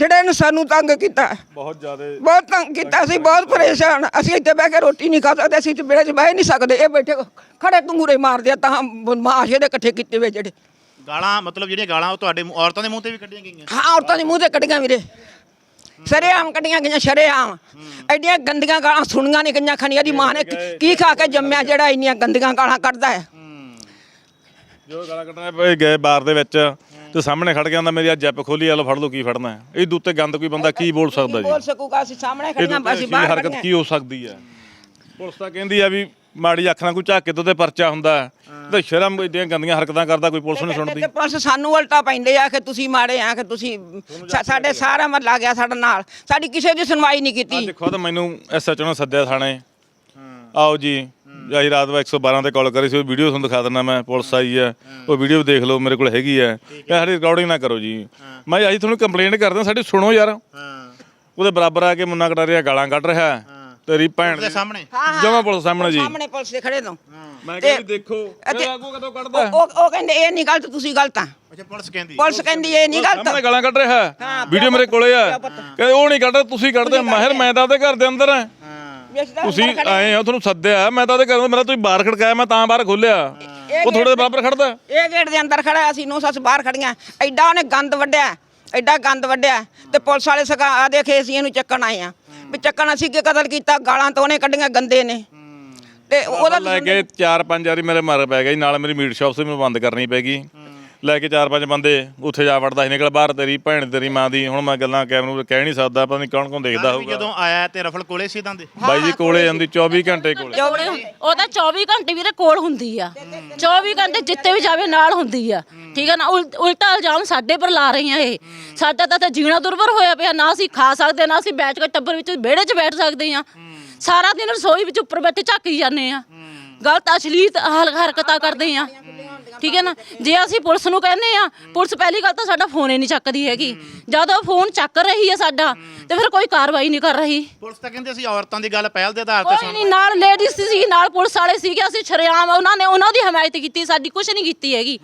ਜਿਹੜੇ ਨੇ ਸਾਨੂੰ ਤੰਗ ਕੀਤਾ। ਬਹੁਤ ਜ਼ਿਆਦਾ ਬਹੁਤ ਤੰਗ ਕੀਤਾ ਅਸੀਂ ਬਹੁਤ ਪਰੇਸ਼ਾਨ। ਅਸੀਂ ਇੱਥੇ ਬਹਿ ਕੇ ਰੋਟੀ ਨਹੀਂ ਖਾ ਸਕਦੇ ਅਸੀਂ ਤੇ ਵਿਹੜੇ 'ਚ ਬਹਿ ਨਹੀਂ ਸਕਦੇ। ਇਹ ਬੈਠੇ ਖੜੇ ਤੰਗੂਰੇ ਮਾਰਦੇ ਆ ਤਾਂ ਮਾਸ਼ੇ ਦੇ ਇਕੱਠੇ ਕੀਤੇ ਵੇ ਜਿਹੜੇ। ਗਾਲਾਂ ਮਤਲਬ ਜਿਹੜੀਆਂ ਗਾਲਾਂ ਉਹ ਤੁਹਾਡੇ ਔਰਤਾਂ ਦੇ ਮੂੰਹ ਤੇ ਵੀ ਕੱਢੀਆਂ ਗਈਆਂ? ਹਾਂ ਔਰਤਾਂ ਦੇ ਮੂੰਹ ਤੇ ਕੱਢੀਆਂ ਵੀਰੇ। ਸਰੇਆਮ ਕੱਢੀਆਂ ਗਈਆਂ ਸ਼ਰੇਆਮ। ਐਡੀਆਂ ਗੰਦੀਆਂ ਗਾਲਾਂ ਸੁਣੀਆਂ ਨਹੀਂ ਗਈਆਂ ਖਣੀਆਂ। ਦੀ ਮਾਂ ਨੇ ਕੀ- ਕੀ ਖਾ ਕੇ ਜੰਮਿਆ ਜਿਹੜਾ ਇੰਨੀਆਂ ਗੰਦੀਆਂ ਗਾਲਾਂ ਕੱਢਦਾ ਹੈ? ਜੋ ਗਾਲਾਂ ਕੱਢਣੇ ਪਏ ਗਏ ਬਾਰ ਦੇ ਵਿੱਚ ਤੇ ਸਾਹਮਣੇ ਖੜ ਗਿਆ ਹੁੰਦਾ ਮੇਰੀ ਆ ਜੈਪ ਖੋਲੀ ਆ ਲੋ ਫੜ ਲਓ ਕੀ ਫੜਨਾ ਹੈ? ਇਹ ਦੂਤੇ ਗੰਦ ਕੋਈ ਬੰਦਾ ਕੀ ਬੋਲ ਸਕਦਾ ਜੀ? ਬੋਲ ਸਕੂਗਾ? ਅਸੀਂ ਸਾਹਮਣੇ ਖੜੀਆਂ ਅਸੀਂ ਕੀ ਬਾਹਰ ਹਰਕਤ ਖੜੀਆਂ ਕੀ ਹੋ ਸਕਦੀ ਹੈ? ਪੁਲਿਸ ਤਾਂ ਕਹਿੰਦੀ ਆ ਵੀ ਮਾੜੀ ਅੱਖ ਨਾਲ ਕੋਈ ਝਾਕ ਕੇ ਤੇ ਪਰਚਾ ਹੁੰਦਾ। ਤੇ ਸ਼ਰਮ ਏਡੀਆਂ ਗੰਦੀਆਂ ਹਰਕਤਾਂ ਕਰਦਾ ਕੋਈ ਪੁਲਿਸ ਨਹੀਂ ਸੁਣਦੀ। ਤੇ ਪੁਲਿਸ ਸਾਨੂੰ ਉਲਟਾ ਪੈਂਦੇ ਆ ਕਿ ਤੁਸੀਂ ਮਾੜੇ ਆ ਕਿ ਤੁਸੀਂ ਸਾ- ਸਾਡੇ ਸਾਰਾ ਮਹੱਲਾ ਗਿਆ ਸਾਡੇ ਨਾਲ। ਸਾਡੀ ਕਿਸੇ ਦੀ ਸੁਣਵਾਈ ਨਹੀਂ ਕੀਤੀ। ਅੱਜ ਖੁਦ ਮੈਨੂੰ ਐਸਐਚਓ ਨੇ ਸੱਦਿਆ ਥਾਣੇ। ਆਓ ਜੀ ਅੱਜ ਰਾਤ ਨੂੰ 112 ਤੇ ਕਾਲ ਕਰੀ ਸੀ ਉਹ ਵੀਡੀਓ ਤੁਹਾਨੂੰ ਦਿਖਾ ਦਿੰਦਾ ਮੈਂ ਪੁਲਿਸ ਆਈ ਹੈ। ਉਹ ਵੀਡੀਓ ਦੇਖ ਲਓ ਮੇਰੇ ਕੋਲ ਹੈਗੀ ਹੈ। ਇਹ ਸਾਡੀ ਰਿਕਾਰਡਿੰਗ ਨਾ ਕਰੋ ਜੀ। ਮੈਂ ਅੱਜ ਤੁਹਾਨੂੰ ਕੰਪਲੇਂਟ ਕਰਦਾ ਸਾਡੀ ਸੁਣੋ ਯਾਰ। ਹਾਂ। ਉਹਦੇ ਬਰਾਬਰ ਆ ਕੇ ਮੁੰਨਾ ਕਟਾਰੀਆ ਗਾਲਾਂ ਕੱਢ ਰਿਹਾ। ਹੈ। ਤੇਰੀ ਭੈਣ ਦੇ। ਸਾਹਮਣੇ। ਜਮਾ ਪੁਲਿਸ ਸਾਹਮਣੇ ਜੀ। ਸਾਹਮਣੇ ਪੁਲਿਸ ਦੇ ਖੜੇ ਤੋਂ। ਮੈਂ ਕਹਿੰਦੀ ਦੇਖੋ ਇਹ ਆਗੂ ਕਦੋਂ ਕੱਢਦਾ? ਉਹ ਉਹ ਕਹਿੰਦੇ ਇਹ ਨਹੀਂ ਗਲਤ ਤੁਸੀਂ ਗਲਤ ਆ। ਅੱਛਾ ਪੁਲਿਸ ਕਹਿੰਦੀ। ਪੁਲਿਸ ਕਹਿੰਦੀ ਇਹ ਨਹੀਂ ਸਾਹਮਣੇ ਗਲਤ। ਗਾਲਾਂ ਕੱਢ ਰਿਹਾ। ਹੈ ਵੀਡੀਓ ਮੇਰੇ ਕੋਲੇ ਆ। ਕਹਿੰਦੇ ਉਹ ਨਹੀਂ ਕੱਢਦਾ ਤੁਸੀਂ ਕੱਢਦੇ। ਮਾਹਿਰ ਮੈਂ ਤਾਂ ਉਹਦੇ ਘਰ ਦੇ ਅੰਦਰ ਤਾਂ ਤੁਸੀਂ ਆਏ ਹੋ ਤੁਹਾਨੂੰ ਸੱਦਿਆ। ਮੈਂ ਤਾਂ ਉਹਦੇ ਘਰ ਮੇਰਾ ਤੁਸੀਂ ਬਾਹਰ ਖੜਕਾਇਆ ਮੈਂ ਤਾਂ ਬਾਹਰ ਖੋਲਿਆ ਉਹ ਦੇ ਬਰਾਬਰ ਖੜਦਾ ਇਹ ਗੇਟ ਦੇ ਅੰਦਰ ਖੜਾ ਅਸੀਂ ਨੂੰ ਸੱਸ ਬਾਹਰ ਖੜੀਆਂ ਐਡਾ ਉਹਨੇ ਗੰਦ ਵੱਢਿਆ ਐਡਾ ਗੰਦ ਵੱਢਿਆ। ਤੇ ਪੁਲਿਸ ਵਾਲੇ ਸਗਾ ਆ ਦੇਖੇ ਅਸੀਂ ਇਹਨੂੰ ਚੱਕਣ ਆਏ ਆ। ਚੱਕਣ ਅਸੀਂ ਕੀ ਕਤਲ ਕੀਤਾ ਗਾਲਾਂ ਤਾਂ ਉਹਨੇ ਕੱਢੀਆਂ ਗੰਦੇ ਨੇ। ਤੇ ਉਹਦਾ ਲੈ ਕੇ ਚਾਰ ਪੰਜ ਵਾਰੀ ਮੇਰੇ ਮਰ ਪੈ ਗਿਆ ਜੀ ਨਾਲ ਮੇਰੀ ਮੀਟ ਸ਼ਾਪ ਸੀ ਮੈਨੂੰ ਬੰਦ ਕਰਨੀ ਪੈ ਗਈ। ਲੈ ਕੇ ਚਾਰ ਪੰਜ ਬੰਦੇ ਉੱਥੇ ਜਾ ਵੜਦਾ ਸੀ ਨਿਕਲ ਬਾਹਰ ਤੇਰੀ ਭੈਣ ਤੇਰੀ ਮਾਂ ਦੀ। ਹੁਣ ਮੈਂ ਗੱਲਾਂ ਕੈਮਰੇ ਨੂੰ ਕਹਿ ਨਹੀਂ ਸਕਦਾ ਪਤਾ ਨਹੀਂ ਕੌਣ ਕੌਣ ਦੇਖਦਾ ਹੋਊਗਾ। ਜਦੋਂ ਆਇਆ ਤੇ ਰਫਲ ਕੋਲੇ ਸੀ ਤਾਂ ਦੇ? ਬਾਈ ਜੀ ਕੋਲੇ ਜਾਂਦੀ 24 ਘੰਟੇ ਕੋਲੇ। ਕੋਲੇ ਉਹ ਤਾਂ 24 ਘੰਟੇ ਵੀਰੇ ਕੋਲ ਹੁੰਦੀ ਆ। 24 ਘੰਟੇ ਜਿੱਤੇ ਵੀ ਜਾਵੇ ਨਾਲ ਹੁੰਦੀ ਆ। ਠੀਕ ਆ ਨਾ ਉਲ- ਉਲਟਾ ਇਲਜ਼ਾਮ ਸਾਡੇ ਪਰ ਲਾ ਰਹੀਆਂ ਇਹ। ਸਾਡਾ ਤਾਂ ਤਾਂ ਜੀਣਾ ਦੁਰਬਰ ਹੋਇਆ ਪਿਆ ਨਾ ਅਸੀਂ ਖਾ ਸਕਦੇ ਨਾ ਅਸੀਂ ਬੈਠ ਕੇ ਟੱਬਰ ਵਿੱਚ ਵਿਹੜੇ 'ਚ ਬੈਠ ਸਕਦੇ ਆ। ਸਾਰਾ ਦਿਨ ਰਸੋਈ ਵਿੱਚ ਉੱਪਰ ਬੈਠੇ ਝਾਕੀ ਜਾਂਦੇ ਆ। ਗਲਤ ਅਸ਼ਲੀਤ ਹਲ- ਹਰਕਤਾਂ ਕਰਦੇ ਆ। ਠੀਕ ਹੈ ਨਾ? ਜੇ ਅਸੀਂ ਪੁਲਿਸ ਨੂੰ ਕਹਿੰਦੇ ਆ ਪੁਲਿਸ ਪਹਿਲੀ ਗੱਲ ਤਾਂ ਸਾਡਾ ਫੋਨ ਹੀ ਨਹੀਂ ਚੱਕਦੀ ਹੈਗੀ। ਜਦੋਂ ਫੋਨ ਚੱਕ ਰਹੀ ਹੈ ਸਾਡਾ ਤੇ ਫਿਰ ਕੋਈ ਕਾਰਵਾਈ ਨਹੀਂ ਕਰ ਰਹੀ। ਪੁਲਿਸ ਤਾਂ ਕਹਿੰਦੇ ਅਸੀਂ ਔਰਤਾਂ ਦੀ ਗੱਲ ਪਹਿਲ ਦੇ ਆਧਾਰ ਤੇ ਕੋਈ ਨਹੀਂ ਨਾਲ ਲੇਡੀਜ਼ ਸੀ ਨਾਲ ਪੁਲਿਸ ਵਾਲੇ ਸੀਗੇ ਅਸੀਂ ਸ਼ਰੇਆਮ ਉਹਨਾਂ ਨੇ ਉਹਨਾਂ ਦੀ ਹਮਾਇਤ ਕੀਤੀ ਸਾਡੀ ਕੁਝ ਨਹੀਂ ਕੀਤੀ ਹੈਗੀ।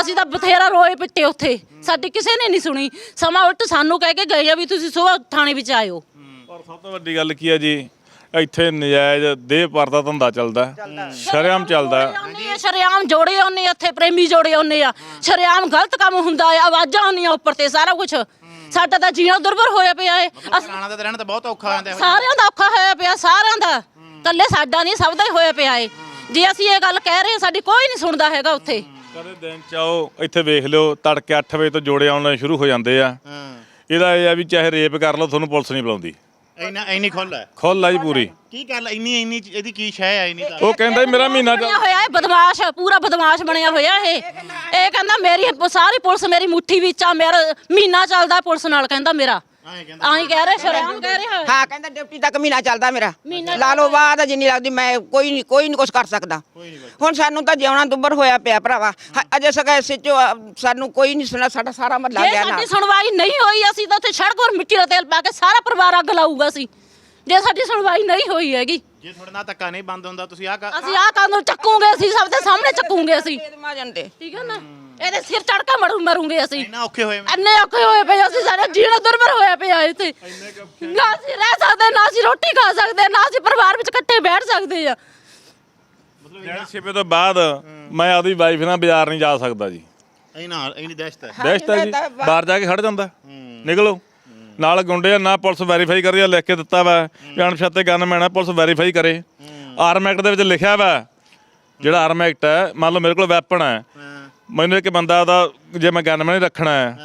ਅਸੀਂ ਤਾਂ ਬਥੇਰਾ ਰੋਏ ਪਿੱਟੇ ਉੱਥੇ ਸਾਡੀ ਕਿਸੇ ਨੇ ਨਹੀਂ ਸੁਣੀ। ਸਮਾਂ ਉਲਟ ਸਾਨੂੰ ਕਹਿ ਕੇ ਗਏ ਆ ਵੀ ਤੁਸੀਂ ਸੁਬਾਹ ਥਾਣੇ ਵਿੱਚ ਆਇਓ। ਪਰ ਸਭ ਤੋਂ ਵੱਡੀ ਗੱਲ ਕੀ ਹੈ ਜੀ? ਇੱਥੇ ਨਜਾਇਜ਼ ਦੇਹ ਪਰਦਾ ਧੰਦਾ ਚੱਲਦਾ ਹੈ। ਸ਼ਰੇਆਮ ਚੱਲਦਾ ਹੈ। ਸ਼ਰੇਆਮ ਜੋੜੇ ਆਉਂਦੇ ਆ ਇੱਥੇ ਪ੍ਰੇਮੀ ਜੋੜੇ ਆਉਂਦੇ ਆ। ਸ਼ਰੇਆਮ ਗਲਤ ਕੰਮ ਹੁੰਦਾ ਆ ਆਵਾਜ਼ਾਂ ਆਉਂਦੀਆਂ ਉੱਪਰ ਤੇ ਸਾਰਾ ਕੁਝ ਸਾਡਾ ਤਾਂ ਜੀਣਾ ਦੁਰਬਰ ਹੋਇਆ ਪਿਆ ਏ ਅਸੀਂ ਦਾ ਤਾਂ ਰਹਿਣਾ ਤਾਂ ਬਹੁਤ ਔਖਾ ਹੋ ਜਾਂਦਾ ਇਹੋ ਸਾਰਿਆਂ ਦਾ ਔਖਾ ਹੋਇਆ ਪਿਆ ਸਾਰਿਆਂ ਦਾ। ਕੱਲੇ ਸਾਡਾ ਨਹੀਂ ਸਭ ਦਾ ਹੀ ਹੋਇਆ ਪਿਆ ਏ ਜੇ ਅਸੀਂ ਇਹ ਗੱਲ ਕਹਿ ਰਹੇ ਹਾਂ ਸਾਡੀ ਕੋਈ ਨਹੀਂ ਸੁਣਦਾ ਹੈਗਾ ਉੱਥੇ। ਕਦੇ ਦਿਨ ਚ ਆਓ ਇੱਥੇ ਵੇਖ ਲਿਓ ਤੜਕੇ 8 ਵਜੇ ਤੋਂ ਜੋੜੇ ਆਉਣੇ ਸ਼ੁਰੂ ਹੋ ਜਾਂਦੇ ਆ। ਹਾਂ। ਇਹਦਾ ਇਹ ਆ ਵੀ ਚਾਹੇ ਰੇਪ ਕਰ ਲਓ ਤੁਹਾਨੂੰ ਪੁਲਿਸ ਨਹੀਂ ਬੁਲਾਉਂਦੀ। ਇੰਨਾ ਇੰਨੀ ਖੁੱਲ ਹੈ। ਖੁੱਲ ਆ ਜੀ ਪੂਰੀ। ਕੀ ਗੱਲ ਇੰਨੀ ਇੰਨੀ ਇਹਦੀ ਕੀ ਸ਼ੈ ਹੈ ਇੰਨੀ ਤਾਂ? ਉਹ ਕਹਿੰਦਾ ਜੀ ਮੇਰਾ ਮਹੀਨਾ ਬਣਿਆ ਚੱਲ ਹੋਇਆ ਇਹ ਬਦਮਾਸ਼ ਪੂਰਾ ਬਦਮਾਸ਼ ਬਣਿਆ ਹੋਇਆ ਇਹ। ਇਹ ਕਹਿੰਦਾ ਮੇਰੀ ਸਾਰੀ ਪੁਲਿਸ ਮੇਰੀ ਮੁੱਠੀ ਵਿੱਚ ਆ ਮੇਰਾ ਮਹੀਨਾ ਚੱਲਦਾ ਪੁਲਿਸ ਨਾਲ ਕਹਿੰਦਾ ਮੇਰਾ। ਆਹੀਂ ਕਹਿ ਰਹੇ ਸ਼ਰਮ ਕਹਿ ਰਿਹਾ। ਹਾਂ ਕਹਿੰਦਾ ਡਿਊਟੀ ਤੱਕ ਮਹੀਨਾ ਚੱਲਦਾ ਮੇਰਾ। ਲਾ ਲਓ ਬਾਅਦ ਜਿੰਨੀ ਲੱਗਦੀ ਮੈਂ ਕੋਈ ਨਹੀਂ ਕੋਈ ਨਹੀਂ ਕੁਝ ਕਰ ਸਕਦਾ। ਹੁਣ ਸਾਨੂੰ ਤਾਂ ਜਿਉਣਾ ਦੁੱਬਰ ਹੋਇਆ ਪਿਆ ਭਰਾਵਾ। ਹ- ਅਜੇ ਸਗਾ ਇਸੇ ਚੋਂ ਅ, ਸਾਨੂੰ ਕੋਈ ਨਹੀਂ ਸੁਣਾ ਸਾਡਾ ਸਾਰਾ ਮਹੱਲਾ ਜੇ ਗਿਆ ਸਾਡੀ ਨਾਲ ਸੁਣਵਾਈ ਨਹੀਂ ਹੋਈ ਅਸੀਂ ਤਾਂ ਉੱਥੇ ਸੜਕ 'ਤੇ ਮਿੱਟੀ ਦਾ ਤੇਲ ਪਾ ਕੇ ਸਾਰਾ ਪਰਿਵਾਰ ਅੱਗ ਲਾਊਗਾ ਸੀ ਜੇ ਸਾਡੀ ਸੁਣਵਾਈ ਨਹੀਂ ਹੋਈ ਹੈਗੀ। ਜੇ ਤੁਹਾਡੇ ਨਾਲ ਧੱਕਾ ਨਹੀਂ ਬੰਦ ਹੁੰਦਾ ਤੁਸੀਂ ਆਹ ਕਰ ਅਸੀਂ ਆਹ ਕੰਮ ਚੱਕੂਗੇ ਅਸੀਂ ਸਭ ਦੇ ਸਾਹਮਣੇ ਚੱਕੂਗੇ ਅਸੀਂ। ਮਾਜਨ ਤੇ ਠੀਕ ਹੈ ਨਾ? ਇਹਦੇ ਸਿਰ ਚੜ ਕੇ ਮਰੂ ਮਰੂਗੇ ਅਸੀਂ। ਇੰਨਾ ਔਖੇ ਹੋਏ ਮੈਂ। ਇੰਨੇ ਔਖੇ ਹੋਏ ਪਏ ਅਸੀਂ ਸਾਡਾ ਜੀਣਾ ਦੁਰਬਰ ਹੋਇਆ ਪਿਆ ਇੱਥੇ। ਨਾ ਅਸੀਂ ਰਹਿ ਸਕਦੇ ਨਾ ਅਸੀਂ ਰੋਟੀ ਖਾ ਸਕਦੇ ਨਾ ਅਸੀਂ ਪਰਿਵਾਰ ਵਿੱਚ ਇਕੱਠੇ ਬੈਠ ਸਕਦੇ ਆ। ਦਿਨ ਛਿਪੇ ਤੋਂ ਬਾਅਦ ਮੈਂ ਆਪਦੀ ਵਾਈਫ ਨਾਲ ਬਾਜ਼ਾਰ ਨਹੀਂ ਜਾ ਸਕਦਾ ਜੀ। ਇੰਨਾ ਇੰਨੀ ਦਹਿਸ਼ਤ ਹੈ। ਬੈਸਟ ਹੈ ਜੀ। ਬਾਹਰ ਜਾ ਕੇ ਖੜ ਜਾਂਦਾ। ਨਿਕਲੋ। ਨਾਲ ਗੁੰਡੇ ਆ ਨਾ ਪੁਲਿਸ ਵੈਰੀਫਾਈ ਕਰੀ ਆ ਲਿਖ ਕੇ ਦਿੱਤਾ ਵਾ। ਵੀ ਅਣਪਛਾਤੇ ਗਨਮੈਨ ਆ ਪੁਲਿਸ ਵੈਰੀਫਾਈ ਕਰੇ। ਆਰਮ ਐਕਟ ਦੇ ਵਿੱਚ ਲਿਖਿਆ ਵਾ। ਜਿਹੜਾ ਆਰਮ ਐਕਟ ਹੈ ਮੰਨ ਲਓ ਮੇਰੇ ਕੋਲ ਵੈਪਨ ਹੈ। ਮੈਨੂੰ ਇੱਕ ਬੰਦਾ ਦਾ ਜੇ ਮੈਂ ਗਨਮੈਨ ਰੱਖਣਾ ਹੈ